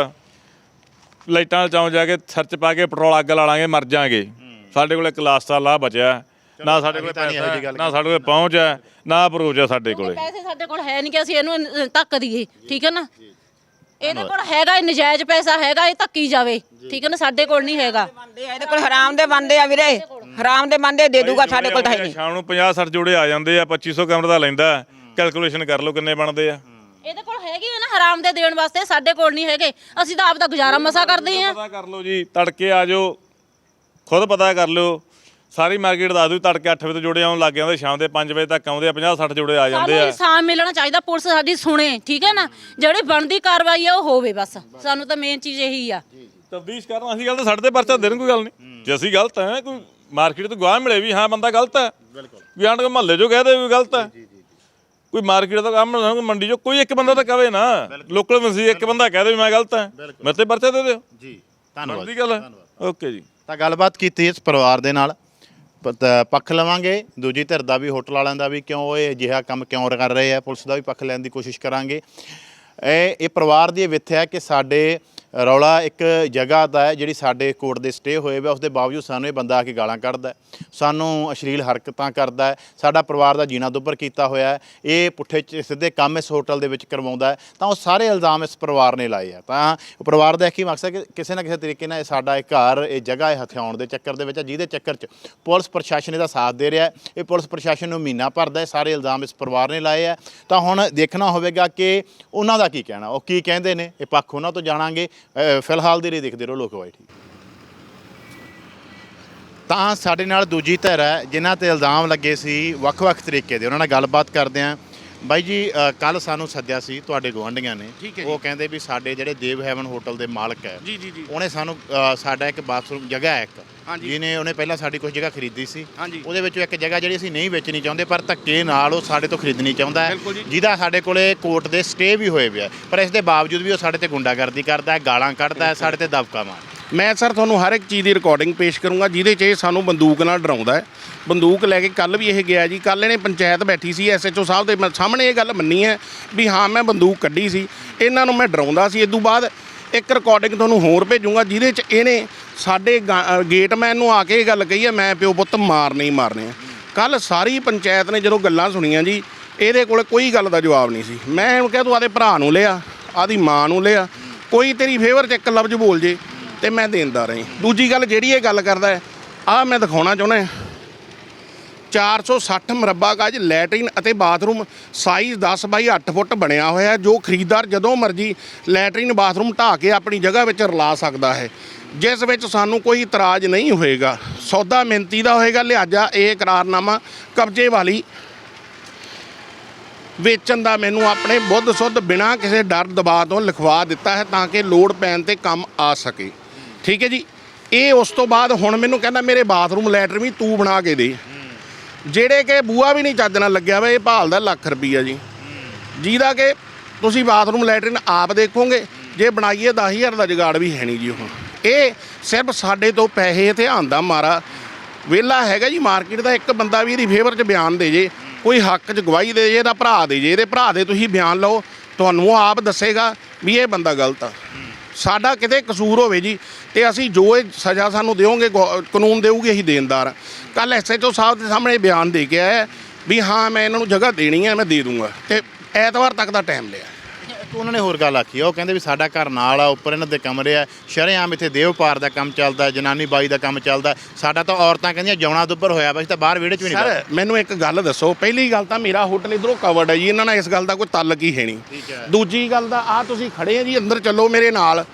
ਲਾਈਟਾਂ ਵਾਲੇ ਜਾ ਕੇ ਸਰਚ ਪਾ ਕੇ ਪੈਟਰੋਲ ਅੱਗ ਲਾ ਲਾਂਗੇ ਮਰ ਜਾਾਂਗੇ। ਸਾਡੇ ਕੋਲ ਇੱਕ ਲਾਸਟ ਦਾ ਲਾਹ ਬਚਿਆ। ਨਾ ਸਾਡੇ ਕੋਲ ਪੈਸਾ ਨਾ ਸਾਡੇ ਕੋਲ ਪਹੁੰਚ ਹੈ ਨਾ ਅਪਰੋਚ ਹੈ ਸਾਡੇ ਕੋਲੇ। ਪੈਸੇ ਸਾਡੇ ਕੋਲ ਹੈ ਨਹੀਂ ਕਿ ਅਸੀਂ ਇਹਨੂੰ ਧੱਕ ਦਈਏ ਠੀਕ ਹੈ ਨਾ? ਇਹਦੇ ਕੋਲ ਹੈਗਾ ਇਹ ਨਜਾਇਜ਼ ਪੈਸਾ ਹੈਗਾ ਇਹ ਧੱਕੀ ਜਾਵੇ ਠੀਕ ਹੈ ਨਾ? ਸਾਡੇ ਕੋਲ ਨਹੀਂ ਹੈਗਾ। ਬੰਦੇ ਆ, ਇਹਦੇ ਕੋਲ ਹਰਾਮ ਦੇ ਬੰਦੇ ਆ ਵੀਰੇ। ਹਰਾਮ ਦੇ ਬੰਦੇ ਦੇ ਦੂਗਾ ਸਾਡੇ ਕੋਲ ਤਾਂ ਹੈ ਨਹੀਂ। ਸ਼ਾਮ ਨੂੰ 50 60 ਜੋੜੇ ਆ ਜਾਂਦੇ ਆ 2500 ਕਮਰੇ ਦਾ ਲੈਂਦਾ ਕੈਲਕੂਲੇਸ਼ਨ ਕਰ ਲਓ ਕਿੰਨੇ ਬਣਦੇ ਆ। ਇਹਦੇ ਕੋਲ ਹੈਗੀ ਹੈ ਨਾ ਹਰਾਮ ਦੇ ਦੇਣ ਵਾਸਤੇ ਸਾਡੇ ਕੋਲ ਨਹੀਂ ਹੈਗੇ। ਅਸੀਂ ਤਾਂ ਆਪ ਦਾ ਗੁਜ਼ਾਰਾ ਮਸਾ ਕਰਦੇ ਆ ਪਤਾ ਕਰ ਲਓ ਜੀ ਤੜਕੇ ਆ ਜਾਓ ਖੁਦ ਪਤਾ ਕਰ ਲਿਓ ਸਾਰੀ ਮਾਰਕੀਟ ਦੱਸ ਦੂ ਤੜਕੇ 8 ਵਜੇ ਤੋਂ ਜੋੜੇ ਆਉਣ ਲੱਗ ਜਾਂਦੇ ਸ਼ਾਮ ਦੇ 5 ਵਜੇ ਤੱਕ ਆਉਂਦੇ ਆ 50 60 ਜੋੜੇ ਆ ਜਾਂਦੇ ਸਾਨੂੰ ਆ ਇਨਸਾਫ ਮਿਲਣਾ ਚਾਹੀਦਾ ਪੁਲਿਸ ਸਾਡੀ ਸੁਣੇ ਠੀਕ ਹੈ ਨਾ? ਜਿਹੜੀ ਬਣਦੀ ਕਾਰਵਾਈ ਆ ਉਹ ਹੋਵੇ ਬਸ। ਸਾਨੂੰ ਤਾਂ ਮੇਨ ਚੀਜ਼ ਇਹੀ ਆ। ਤਬਦੀਸ਼ ਕਰਨ ਅਸੀਂ ਗੱਲ ਤਾਂ ਸਾਡੇ ਤੇ ਪਰਚਾ ਦੇਣ ਕੋਈ ਗੱਲ ਨਹੀਂ। ਜੇ ਅਸੀਂ ਗਲਤ ਹੈ ਕੋਈ ਮਾਰਕੀਟ ਤੋਂ ਗਵਾਹ ਮਿਲੇ ਵੀ ਹਾਂ ਬੰਦਾ ਗਲਤ ਹੈ। ਵੀ ਆਂਡ ਕੋ ਮਹੱਲੇ ਚੋਂ ਕਹਿ ਦੇ ਵੀ ਗਲਤ ਹੈ। ਕੋਈ ਮਾਰਕੀਟ ਦਾ ਕੰਮ ਨਾ ਮੰਡੀ ਚੋਂ ਕੋਈ ਇੱਕ ਬੰਦਾ ਤਾਂ ਕਵੇ ਨਾ। ਲੋਕਲ ਵਸੀ ਇੱਕ ਬੰਦਾ ਕਹਿ ਦੇ ਵੀ ਮੈਂ ਗਲਤ ਹਾਂ। ਮੇਰੇ ਤੇ ਪਰਚਾ ਦੇ ਦਿਓ। ਜੀ ਧੰਨਵਾਦ। ਬਣਦੀ ਗੱਲ ਹੈ। ਓਕੇ ਜੀ। ਤਾਂ ਗੱਲਬਾਤ ਕੀਤੀ ਇਸ ਪਰਿਵਾਰ ਦੇ ਨਾਲ। ਪੱਖ ਲਵਾਂਗੇ। ਦੂਜੀ ਧਿਰ ਦਾ ਵੀ ਹੋਟਲ ਵਾਲਿਆਂ ਦਾ ਵੀ ਕਿਉਂ ਇਹ ਅਜਿਹਾ ਕੰਮ ਕਿਉਂ ਕਰ ਰਹੇ ਆ? ਪੁਲਿਸ ਦਾ ਵੀ ਪੱਖ ਲੈਣ ਦੀ ਕੋਸ਼ਿਸ਼ ਕਰਾਂਗੇ। ਇਹ ਇਹ ਪਰਿਵਾਰ ਦੀ ਵਿੱਥ ਹੈ ਕਿ ਸਾਡੇ ਰੌਲਾ ਇੱਕ ਜਗ੍ਹਾ ਦਾ ਹੈ ਜਿਹੜੀ ਸਾਡੇ ਕੋਰਟ ਦੇ ਸਟੇ ਹੋਏ ਵੇ ਉਸ ਦੇ ਬਾਵਜੂਦ ਸਾਨੂੰ ਇਹ ਬੰਦਾ ਆ ਕੇ ਗਾਲਾਂ ਕੱਢਦਾ ਸਾਨੂੰ ਅਸ਼ਲੀਲ ਹਰਕਤਾਂ ਕਰਦਾ ਹੈ। ਸਾਡਾ ਪਰਿਵਾਰ ਦਾ ਜੀਣਾ ਦੁੱਭਰ ਕੀਤਾ ਹੋਇਆ ਹੈ। ਇਹ ਪੁੱਠੇ ਚ ਸਿੱਧੇ ਕੰਮ ਇਸ ਹੋਟਲ ਦੇ ਵਿੱਚ ਕਰਵਾਉਂਦਾ ਹੈ। ਤਾਂ ਉਹ ਸਾਰੇ ਇਲਜ਼ਾਮ ਇਸ ਪਰਿਵਾਰ ਨੇ ਲਾਏ ਆ। ਤਾਂ ਪਰਿਵਾਰ ਦਾ ਇੱਕ ਹੀ ਮਕਸਦ ਕਿ ਕਿਸੇ ਨਾ ਕਿਸੇ ਤਰੀਕੇ ਨਾਲ ਇਹ ਸਾਡਾ ਇਹ ਘਰ, ਇਹ ਜਗ੍ਹਾ ਇਹ ਹਥਿਆਉਣ ਦੇ ਚੱਕਰ ਦੇ ਵਿੱਚ ਜਿਹਦੇ ਚੱਕਰ 'ਚ ਪੁਲਿਸ ਪ੍ਰਸ਼ਾਸਨ ਇਹਦਾ ਸਾਥ ਦੇ ਰਿਹਾ ਇਹ ਪੁਲਿਸ ਪ੍ਰਸ਼ਾਸਨ ਨੂੰ ਮਹੀਨਾ ਭਰਦਾ ਹੈ। ਸਾਰੇ ਇਲਜ਼ਾਮ ਇਸ ਪਰਿਵਾਰ ਨੇ ਲਾਏ ਆ। ਤਾਂ ਹੁਣ ਦੇਖਣਾ ਹੋਵੇਗਾ ਕਿ ਉਹਨਾਂ ਦਾ ਕੀ ਕਹਿਣਾ, ਉਹ ਕੀ ਕਹਿੰਦੇ ਨੇ? ਇਹ ਪੱਖ ਉਹਨਾਂ ਤੋਂ ਜਾਣਾਂਗੇ। ਫਿਲਹਾਲ ਦੇ ਲਈ ਦੇਖਦੇ ਰਹੋ ਲੋਕ ਵਾਈ ਠੀਕ। ਤਾਂ ਸਾਡੇ ਨਾਲ ਦੂਜੀ ਧਿਰ ਹੈ, ਜਿਨ੍ਹਾਂ ਤੇ ਇਲਜ਼ਾਮ ਲੱਗੇ ਸੀ ਵੱਖ-ਵੱਖ ਤਰੀਕੇ ਦੇ। ਉਹਨਾਂ ਨਾਲ ਗੱਲਬਾਤ ਕਰਦੇ ਆਂ ਬਾਈ ਜੀ ਕੱਲ ਸਾਨੂੰ ਸੱਦਿਆ ਸੀ ਤੁਹਾਡੇ ਗੁਆਂਢੀਆਂ ਨੇ। ਉਹ ਕਹਿੰਦੇ ਵੀ ਸਾਡੇ ਜਿਹੜੇ ਦੇਵ ਹੈਵਨ ਹੋਟਲ ਦੇ ਮਾਲਕ ਹੈ ਜੀ ਜੀ ਜੀ ਉਹਨੇ ਸਾਨੂੰ ਸਾਡਾ ਇੱਕ ਬਾਥਰੂਮ ਜਗ੍ਹਾ ਹੈ ਇੱਕ। ਜਿਹਨੇ ਉਹਨੇ ਪਹਿਲਾਂ ਸਾਡੀ ਕੁਝ ਜਗ੍ਹਾ ਖਰੀਦੀ ਸੀ। ਉਹਦੇ ਵਿੱਚੋਂ ਇੱਕ ਜਗ੍ਹਾ ਜਿਹੜੀ ਅਸੀਂ ਨਹੀਂ ਵੇਚਣੀ ਚਾਹੁੰਦੇ ਪਰ ਧੱਕੇ ਨਾਲ ਉਹ ਸਾਡੇ ਤੋਂ ਖਰੀਦਣੀ ਚਾਹੁੰਦਾ ਹੈ। ਜਿਹਦਾ ਸਾਡੇ ਕੋਲੇ ਕੋਰਟ ਦੇ ਸਟੇ ਵੀ ਹੋਏ ਪਿਆ ਪਰ ਇਸ ਦੇ ਬਾਵਜੂਦ ਵੀ ਉਹ ਸਾਡੇ ਤੇ ਗੁੰਡਾਗਰਦੀ ਕਰਦਾ ਹੈ ਗਾਲਾਂ ਕੱਢਦਾ ਹੈ ਸਾਡੇ ਤੇ ਦਬਕਾ ਮਾਰਦਾ ਮੈਂ ਸਰ ਤੁਹਾਨੂੰ ਹਰ ਇੱਕ ਚੀਜ਼ ਦੀ ਰਿਕਾਰਡਿੰਗ ਪੇਸ਼ ਕਰੂੰਗਾ, ਜਿਹਦੇ 'ਚ ਇਹ ਸਾਨੂੰ ਬੰਦੂਕ ਨਾਲ ਡਰਾਉਂਦਾ ਹੈ। ਬੰਦੂਕ ਲੈ ਕੇ ਕੱਲ ਵੀ ਇਹ ਗਿਆ ਜੀ। ਕੱਲ ਇਹਨੇ ਪੰਚਾਇਤ ਬੈਠੀ ਸੀ ਐਸਐਚਓ ਸਾਹਿਬ ਦੇ ਮੈਂ ਸਾਹਮਣੇ ਇਹ ਗੱਲ ਮੰਨੀ ਹੈ ਵੀ ਹਾਂ, ਮੈਂ ਬੰਦੂਕ ਕੱਢੀ ਸੀ। ਇਹਨਾਂ ਨੂੰ ਮੈਂ ਡਰਾਉਂਦਾ ਸੀ। ਇਸ ਤੋਂ ਬਾਅਦ ਇੱਕ ਰਿਕਾਰਡਿੰਗ ਤੁਹਾਨੂੰ ਹੋਰ ਭੇਜੂੰਗਾ, ਜਿਹਦੇ 'ਚ ਇਹਨੇ ਸਾਡੇ ਗਾ- ਗੇਟਮੈਨ ਨੂੰ ਆ ਕੇ ਇਹ ਗੱਲ ਕਹੀ ਹੈ, ਮੈਂ ਪਿਓ ਪੁੱਤ ਮਾਰਨੇ ਹੀ ਮਾਰਨੇ ਆ। ਕੱਲ ਸਾਰੀ ਪੰਚਾਇਤ ਨੇ ਜਦੋਂ ਗੱਲਾਂ ਸੁਣੀਆਂ ਜੀ, ਇਹਦੇ ਕੋਲ ਕੋਈ ਗੱਲ ਦਾ ਜਵਾਬ ਨਹੀਂ ਸੀ। ਮੈਂ ਇਹਨੂੰ ਕਿਹਾ, ਤੂੰ ਆਦੇ ਭਰਾ ਨੂੰ ਲਿਆ, ਆਦੀ ਮਾਂ ਨੂੰ ਲਿਆ। ਕੋਈ ਤੇਰੀ ਫੇਵਰ 'ਚ ਇੱਕ ਲਫ਼ਜ਼ ਬੋਲ ਜੇ। ਤੇ ਮੈਂ ਦੇਂਦਾ ਰਹੀ। ਦੂਜੀ ਗੱਲ ਜਿਹੜੀ ਇਹ ਗੱਲ ਕਰਦਾ ਹੈ ਆ ਮੈਂ ਦਿਖਾਉਣਾ ਚਾਹੁੰਦਾ ਹਾਂ। 460 ਮਰਬਾ ਗਜ ਲੈਟਰਿਨ ਅਤੇ ਬਾਥਰੂਮ ਸਾਈਜ਼ 10 ਬਾਈ 8 ਫੁੱਟ ਬਣਿਆ ਹੋਇਆ ਹੈ, ਜੋ ਖਰੀਦਦਾਰ ਜਦੋਂ ਮਰਜ਼ੀ ਲੈਟਰਿਨ ਬਾਥਰੂਮ ਢਾ ਕੇ ਆਪਣੀ ਜਗ੍ਹਾ ਵਿੱਚ ਰਲਾ ਸਕਦਾ ਹੈ। ਜਿਸ ਵਿੱਚ ਸਾਨੂੰ ਕੋਈ ਇਤਰਾਜ਼ ਨਹੀਂ ਹੋਏਗਾ। ਸੌਦਾ ਮਿੰਤੀ ਦਾ ਹੋਏਗਾ ਲਿਹਾਜ਼ਾ ਇਹ ਇਕਰਾਰਨਾਮਾ ਕਬਜ਼ੇ ਵਾਲੀ ਵੇਚਣ ਦਾ ਮੈਨੂੰ ਆਪਣੇ ਬੁੱਧ ਸੁੱਧ ਬਿਨਾਂ ਕਿਸੇ ਡਰ ਦਬਾਅ ਤੋਂ ਲਿਖਵਾ ਦਿੱਤਾ ਹੈ ਤਾਂ ਕਿ ਲੋੜ ਪੈਣ ਤੇ ਕੰਮ ਆ ਸਕੇ। ਠੀਕ ਹੈ ਜੀ। ਇਹ ਉਸ ਤੋਂ ਬਾਅਦ ਹੁਣ ਮੈਨੂੰ ਕਹਿੰਦਾ ਮੇਰੇ ਬਾਥਰੂਮ ਲੈਟਰ ਵੀ ਤੂੰ ਬਣਾ ਕੇ ਦੇ। ਜਿਹੜੇ ਕਿ ਬੂਆ ਵੀ ਨਹੀਂ ਚੱਜ ਨਾਲ ਲੱਗਿਆ ਵਾ, ਇਹ ਭਾਲਦਾ ਲੱਖ ਰੁਪਈਆ ਜੀ। ਜਿਹਦਾ ਕਿ ਤੁਸੀਂ ਬਾਥਰੂਮ ਲੈਟਰਿਨ ਆਪ ਦੇਖੋਗੇ, ਜੇ ਬਣਾਈਏ 10000 ਦਾ ਜੁਗਾੜ ਵੀ ਹੈ ਨਹੀਂ ਜੀ ਹੁਣ। ਇਹ ਸਿਰਫ ਸਾਡੇ ਤੋਂ ਪੈਸੇ ਧਿਆਨ ਦਾ ਮਾਰਾ। ਵਿਹਲਾ ਹੈਗਾ ਜੀ ਮਾਰਕੀਟ ਦਾ, ਇੱਕ ਬੰਦਾ ਵੀ ਇਹਦੀ ਫੇਵਰ 'ਚ ਬਿਆਨ ਦੇ ਜੇ। ਕੋਈ ਹੱਕ 'ਚ ਗਵਾਹੀ ਦੇ ਜੇ, ਇਹਦਾ ਭਰਾ ਦੇ ਜੇ। ਇਹਦੇ ਭਰਾ ਦੇ ਤੁਸੀਂ ਬਿਆਨ ਲਓ, ਤੁਹਾਨੂੰ ਉਹ ਆਪ ਦੱਸੇਗਾ ਵੀ ਇਹ ਬੰਦਾ ਗਲਤ ਆ। ਸਾਡਾ ਕਿਤੇ ਕਸੂਰ ਹੋਵੇ ਜੀ, ਤੇ ਅਸੀਂ ਜੋ ਇਹ ਸਜ਼ਾ ਸਾਨੂੰ ਦਿਓਗੇ, ਗੋ- ਕਾਨੂੰਨ ਦੇਊਗੀ, ਅਸੀਂ ਦੇਣਦਾਰ ਕੱਲ ਐਸਐਚਓ ਸਾਹਿਬ ਦੇ ਸਾਹਮਣੇ ਬਿਆਨ ਦੇ ਕੇ ਆਇਆ ਵੀ ਹਾਂ, ਮੈਂ ਇਹਨਾਂ ਨੂੰ ਜਗ੍ਹਾ ਦੇਣੀ ਹੈ, ਮੈਂ ਦੇ ਦੂੰਗਾ। ਤੇ ਐਤਵਾਰ ਤੱਕ ਦਾ ਟਾਈਮ ਲਿਆ। ਇੱਕ ਉਹਨਾਂ ਨੇ ਹੋਰ ਗੱਲ ਆਖੀ ਆ, ਉਹ ਕਹਿੰਦੇ ਵੀ ਸਾਡਾ ਘਰ ਨਾਲ ਆ ਉੱਪਰ ਇਹਨਾਂ ਦੇ ਕਮਰੇ ਆ ਸ਼ਰੇਆਮ ਇੱਥੇ ਦੇਵ ਪਾਰ ਦਾ ਕੰਮ ਚੱਲਦਾ ਜਨਾਨੀ ਬਾਈ ਦਾ ਕੰਮ ਚੱਲਦਾ ਸਾਡਾ ਤਾਂ ਔਰਤਾਂ ਕਹਿੰਦੀਆਂ ਜਾਉਣਾ ਦੁੱਪਰ ਹੋਇਆ ਅਸੀਂ ਤਾਂ ਬਾਹਰ ਵਿਹੜੇ 'ਚ ਵੀ ਨਹੀਂ ਸਰ ਮੈਨੂੰ ਇੱਕ ਗੱਲ ਦੱਸੋ ਪਹਿਲੀ ਗੱਲ ਤਾਂ ਮੇਰਾ ਹੋਟਲ ਇਧਰੋਂ ਕਵਰਡ ਹੈ ਜੀ ਇਹਨਾਂ ਨਾਲ ਇਸ ਗੱਲ ਦਾ ਕੋਈ ਤਾਲੁਕ ਹੀ ਹੈ ਨਹੀਂ। ਦੂਜੀ ਗੱਲ ਦਾ ਆ ਤੁਸੀਂ ਖੜੇ ਆ ਜੀ ਅੰਦਰ ਚੱਲੋ ਮੇਰੇ ਨਾਲ।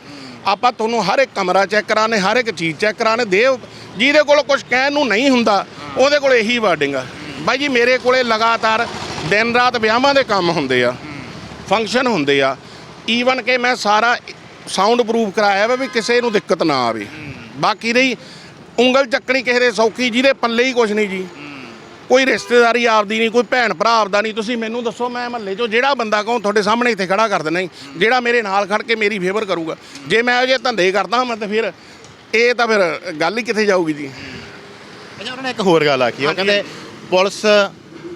ਆਪਾਂ ਤੁਹਾਨੂੰ ਹਰ ਇੱਕ ਕਮਰਾ ਚੈੱਕ ਕਰਾਣੇ ਹਰ ਇੱਕ ਚੀਜ਼ ਚੈੱਕ ਕਰਾਣੇ ਦੇਵ ਜਿਹਦੇ ਕੋਲ ਕੁਝ ਕਹਿਣ ਨੂੰ ਨਹੀਂ ਹੁੰਦਾ ਉਹਦੇ ਕੋਲ ਇਹੀ ਵਰਡਿੰਗ ਆ। ਬਾਈ ਜੀ ਮੇਰੇ ਕੋਲੇ ਲਗਾਤਾਰ ਦਿਨ ਰਾਤ ਵਿਆਹਾਂ ਦੇ ਕੰਮ ਹੁੰਦੇ ਆ। ਫੰਕਸ਼ਨ ਹੁੰਦੇ ਆ। ਈਵਨ ਕਿ ਮੈਂ ਸਾਰਾ ਸਾਊਂਡ ਪ੍ਰੂਫ ਕਰਾਇਆ ਵਾ ਵੀ ਕਿਸੇ ਨੂੰ ਦਿੱਕਤ ਨਾ ਆਵੇ। ਬਾਕੀ ਰਹੀ ਉਂਗਲ ਚੱਕਣੀ ਕਿਸੇ ਦੇ ਸੌਖੀ ਜਿਹਦੇ ਪੱਲੇ ਹੀ ਕੁਝ ਨਹੀਂ ਜੀ। ਕੋਈ ਰਿਸ਼ਤੇਦਾਰੀ ਆਪਦੀ ਨਹੀਂ ਕੋਈ ਭੈਣ ਭਰਾ ਆਪਦਾ ਨਹੀਂ। ਤੁਸੀਂ ਮੈਨੂੰ ਦੱਸੋ ਮੈਂ ਮਹੱਲੇ 'ਚੋਂ ਜਿਹੜਾ ਬੰਦਾ ਕਹੂੰ ਤੁਹਾਡੇ ਸਾਹਮਣੇ ਇੱਥੇ ਖੜਾ ਕਰ ਦੇਣਾ ਜੀ। ਜਿਹੜਾ ਮੇਰੇ ਨਾਲ ਖੜ ਕੇ ਮੇਰੀ ਫੇਵਰ ਕਰੂਗਾ। ਜੇ ਮੈਂ ਇਹੋ ਜਿਹੇ ਧੰਦੇ ਕਰਦਾ ਮੈਂ ਤਾਂ ਫਿਰ ਇਹ ਤਾਂ ਫਿਰ ਗੱਲ ਹੀ ਕਿੱਥੇ ਜਾਊਗੀ ਜੀ। ਅੱਛਾ ਉਹਨਾਂ ਨੇ ਇੱਕ ਹੋਰ ਗੱਲ ਆਖੀ। ਉਹ ਕਹਿੰਦੇ ਪੁਲਿਸ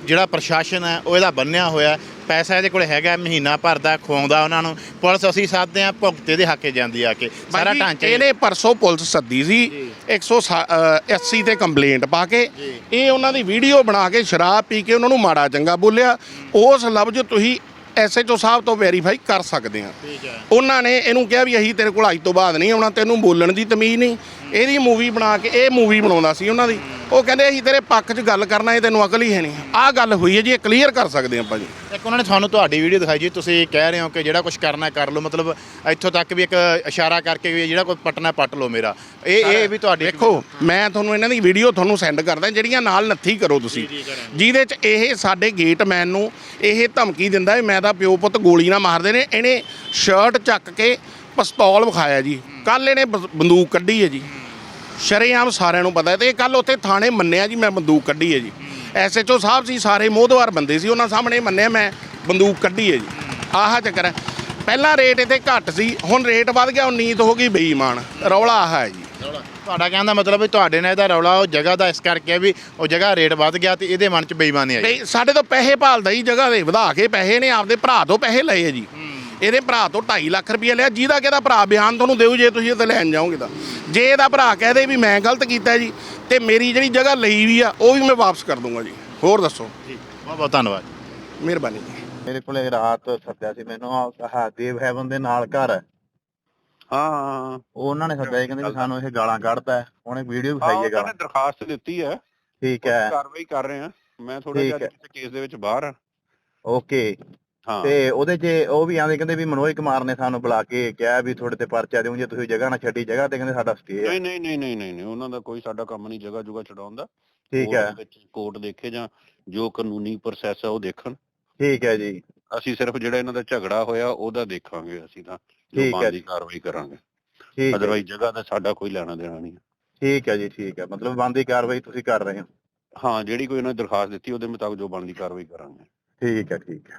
ਜਿਹੜਾ ਪ੍ਰਸ਼ਾਸਨ ਹੈ ਉਹ ਇਹਦਾ ਬੰਨਿਆ ਹੋਇਆ ਪੈਸਾ ਇਹਦੇ ਕੋਲ ਹੈਗਾ ਮਹੀਨਾ ਭਰਦਾ ਖਵਾਉਂਦਾ ਉਹਨਾਂ ਨੂੰ। ਪੁਲਿਸ ਅਸੀਂ ਸਾਧਦੇ ਆ ਭੁਗਤੇ ਦੇ ਹੱਕੇ ਜਾਂਦੀ ਆ ਕੇ। ਸਾਰਾ ਢਾਂਚਾ ਇਹਨੇ ਪਰਸੋਂ ਪੁਲਿਸ ਸੱਦੀ ਸੀ 180 ਤੇ ਕੰਪਲੇਂਟ ਪਾ ਕੇ। ਇਹ ਉਹਨਾਂ ਦੀ ਵੀਡੀਓ ਬਣਾ ਕੇ ਸ਼ਰਾਬ ਪੀ ਕੇ ਉਹਨਾਂ ਨੂੰ ਮਾੜਾ ਚੰਗਾ ਬੋਲਿਆ। ਉਸ ਲਫ਼ਜ਼ ਤੁਸੀਂ ਐਸਐਚਓ ਸਾਹਿਬ ਤੋਂ ਵੈਰੀਫਾਈ ਕਰ ਸਕਦੇ ਆ। ਉਹਨਾਂ ਨੇ ਇਹਨੂੰ ਕਿਹਾ ਵੀ ਅਸੀਂ ਤੇਰੇ ਕੋਲ ਅੱਜ ਤੋਂ ਬਾਅਦ ਨਹੀਂ ਆਉਣਾ ਤੈਨੂੰ ਬੋਲਣ ਦੀ ਤਮੀਜ਼ ਨਹੀਂ। ਇਹਦੀ ਮੂਵੀ ਬਣਾ ਕੇ ਇਹ ਮੂਵੀ ਬਣਾਉਂਦਾ ਸੀ ਉਹਨਾਂ ਦੀ। ਉਹ ਕਹਿੰਦੇ ਅਸੀਂ ਤੇਰੇ ਪੱਖ 'ਚ ਗੱਲ ਕਰਨਾ ਇਹ ਤੈਨੂੰ ਅਕਲ ਹੀ ਹੈ ਨਹੀਂ। ਆਹ ਗੱਲ ਹੋਈ ਹੈ ਜੀ ਇਹ ਕਲੀਅਰ ਕਰ ਸਕਦੇ ਆਪਾਂ ਜੀ। ਇੱਕ ਉਹਨਾਂ ਨੇ ਤੁਹਾਨੂੰ ਤੁਹਾਡੀ ਵੀਡੀਓ ਦਿਖਾਈ ਜੀ ਤੁਸੀਂ ਕਹਿ ਰਹੇ ਹੋ ਕਿ ਜਿਹੜਾ ਕੁਝ ਕਰਨਾ ਕਰ ਲਓ। ਮਤਲਬ ਇੱਥੋਂ ਤੱਕ ਵੀ ਇੱਕ ਇਸ਼ਾਰਾ ਕਰਕੇ ਵੀ ਜਿਹੜਾ ਕੋਈ ਪਟਨਾ ਪੱਟ ਲਓ ਮੇਰਾ। ਇਹ ਇਹ ਵੀ ਤੁਹਾਡੀ ਦੇਖੋ ਮੈਂ ਤੁਹਾਨੂੰ ਇਹਨਾਂ ਦੀ ਵੀਡੀਓ ਤੁਹਾਨੂੰ ਸੈਂਡ ਕਰਦਾ ਜਿਹੜੀਆਂ ਨਾਲ ਨੱਥੀ ਕਰੋ ਤੁਸੀਂ। ਜਿਹਦੇ 'ਚ ਇਹ ਸਾਡੇ ਗੇਟਮੈਨ ਨੂੰ ਇਹ ਧਮਕੀ ਦਿੰਦਾ ਵੀ ਮੈਂ ਤਾਂ ਪਿਓ ਪੁੱਤ ਗੋਲੀ ਨਾ ਮਾਰਦੇ ਨੇ ਇਹਨੇ ਸ਼ਰਟ ਚੱਕ ਕੇ ਪਿਸਤੌਲ ਵਿਖਾਇਆ ਜੀ। ਕੱਲ ਇਹਨੇ ਬਸ- ਬੰਦੂਕ ਕੱਢੀ ਹੈ ਜੀ। ਸ਼ਰੇਆਮ ਸਾਰਿਆਂ ਨੂੰ ਪਤਾ ਹੈ ਤੇ ਇਹ ਕੱਲ ਉੱਥੇ ਥਾਣੇ ਮੰਨਿਆ ਜੀ ਮੈਂ ਬੰਦੂਕ ਕੱਢੀ ਹੈ ਜੀ। ਐਸਐਚਓ ਸਾਹਿਬ ਸੀ ਸਾਰੇ ਮੋਹਦਵਾਰ ਬੰਦੇ ਸੀ ਉਹਨਾਂ ਸਾਹਮਣੇ ਮੰਨਿਆ ਮੈਂ ਬੰਦੂਕ ਕੱਢੀ ਹੈ ਜੀ। ਆਹ ਚੱਕਰ ਹੈ। ਪਹਿਲਾਂ ਰੇਟ ਇੱਥੇ ਘੱਟ ਸੀ ਹੁਣ ਰੇਟ ਵੱਧ ਗਿਆ ਹੁਣ ਨੀਤ ਹੋ ਗਈ ਬੇਈਮਾਨ। ਰੌਲਾ ਆਹ ਹੈ ਜੀ। ਤੁਹਾਡਾ ਕਹਿਣ ਦਾ ਮਤਲਬ ਵੀ ਤੁਹਾਡੇ ਨਾਲ ਇਹਦਾ ਰੌਲਾ ਉਹ ਜਗ੍ਹਾ ਦਾ ਇਸ ਕਰਕੇ ਹੈ ਵੀ ਉਹ ਜਗ੍ਹਾ ਰੇਟ ਵੱਧ ਗਿਆ ਤੇ ਇਹਦੇ ਮਨ 'ਚ ਬੇਈਮਾਨੀ ਆਈ। ਨਹੀਂ ਸਾਡੇ ਤੋਂ ਪੈਸੇ ਭਾਲਦਾ ਹੀ ਜਗ੍ਹਾ ਦੇ ਵਧਾ ਕੇ ਪੈਸੇ ਨੇ ਆਪਦੇ ਭਰਾ ਤੋਂ ਪੈਸੇ ਲਏ ਆ ਜੀ। ਇਹਦੇ ਭਰਾ ਤੋਂ 2.5 ਲੱਖ ਰੁਪਏ ਲਿਆ ਜਿਹਦਾ ਕਿ ਇਹਦਾ ਭਰਾ? ਬਿਆਨ ਤੁਹਾਨੂੰ ਦੇਊ ਜੇ ਤੁਸੀਂ ਇਹ ਲੈਣ ਜਾਓਗੇ ਤਾਂ। ਜੇ ਇਹਦਾ ਭਰਾ ਕਹਦੇ ਵੀ ਮੈਂ ਗਲਤ ਕੀਤਾ ਜੀ ਤੇ ਮੇਰੀ ਜਿਹੜੀ ਜਗ੍ਹਾ ਲਈ ਵੀ ਆ ਉਹ ਵੀ ਮੈਂ ਵਾਪਸ ਕਰ ਦੂੰਗਾ ਜੀ। ਹੋਰ ਦੱਸੋ? ਜੀ ਬਹੁਤ ਬਹੁਤ ਧੰਨਵਾਦ। ਮਿਹਰਬਾਨੀ ਜੀ। ਮੇਰੇ ਕੋਲੇ ਰਾਤ ਸੱਦਿਆ ਸੀ ਮੈਨੂੰ ਆਹ ਦੇਵ ਹੈਵਨ ਦੇ ਨਾਲ ਘਰ। ਹੈ ਹਾਂ ਹਾਂ। ਉਹ ਉਹਨਾਂ ਨੇ ਸੱਦਿਆ ਕਹਿੰਦੇ ਵੀ ਸਾਨੂੰ ਇਹ ਗਾਲਾਂ ਕੱਢਦਾ। ਉਹਨੇ ਵੀਡੀਓ ਵਿਖਾਈ ਹੈ ਉਹਨਾਂ ਗਾਲਾਂ। ਦਰਖਾਸਤ ਦਿੱਤੀ ਹੈ। ਠੀਕ ਹੈ। ਕਾਰਵਾਈ ਕਰ ਰਹੇ ਆ ਮੈਂ ਥੋੜਾ ਜਿਹਾ। ਕਿਸੇ ਕੇਸ ਦੇ ਵਿੱਚ ਬਾਹਰ ਆ। ਓਕੇ। ਤੇ ਉਹਦੇ 'ਚ ਉਹ ਵੀ ਆਂਦੇ ਕਹਿੰਦੇ ਵੀ ਮਨੋਜ ਕੁਮਾਰ ਨੇ ਸਾਨੂੰ ਬੁਲਾ ਕੇ ਕਿਹਾ ਵੀ ਤੁਹਾਡੇ ਤੇ ਪਰਚਾ ਦਿਓ ਜੇ ਤੁਸੀਂ ਜਗ੍ਹਾ ਨਾ ਛੱਡੀ ਜਗ੍ਹਾ ਤੇ ਕਹਿੰਦੇ ਸਾਡਾ ਸਟੇ ਹੈ ਨਹੀਂ ਨਹੀਂ ਨਹੀਂ ਨਹੀਂ ਉਹਨਾਂ ਦਾ ਕੋਈ ਸਾਡਾ ਕੰਮ ਨਹੀਂ ਜਗ੍ਹਾ ਜੁਗਾ ਛਡਾਉਣ ਦਾ। ਠੀਕ ਹੈ। ਵਿੱਚ ਕੋਰਟ ਦੇਖੇ ਜਾਂ ਜੋ ਕਾਨੂੰਨੀ ਪ੍ਰੋਸੈਸ ਹੈ ਉਹ ਦੇਖਣ। ਠੀਕ ਹੈ ਜੀ। ਅਸੀਂ ਸਿਰਫ ਜਿਹੜਾ ਇਹਨਾਂ ਦਾ ਝਗੜਾ ਹੋਇਆ ਉਹਦਾ ਦੇਖਾਂਗੇ ਅਸੀਂ ਤਾਂ ਜੋ ਠੀਕ ਹੈ ਬਣਦੀ ਜੀ। ਕਾਰਵਾਈ ਕਰਾਂਗੇ। ਠੀਕ ਹੈ। ਅਦਰਵਾਈਜ਼ ਜਗ੍ਹਾ ਦਾ ਸਾਡਾ ਕੋਈ ਲੈਣਾ ਦੇਣਾ ਨਹੀਂ। ਠੀਕ ਹੈ ਜੀ ਠੀਕ ਹੈ। ਮਤਲਬ ਬੰਦੀ ਕਾਰਵਾਈ ਤੁਸੀਂ ਕਰ ਰਹੇ ਹੋ। ਹਾਂ ਜਿਹੜੀ ਕੋਈ ਉਹਨਾਂ ਨੇ ਦਰਖਾਸਤ ਦਿੱਤੀ ਉਹਦੇ ਮੁਤਾਬਕ ਜੋ ਬਣਦੀ ਕਾਰਵਾਈ ਕਰਾਂਗੇ। ਠੀਕ ਹੈ ਠੀਕ ਹੈ।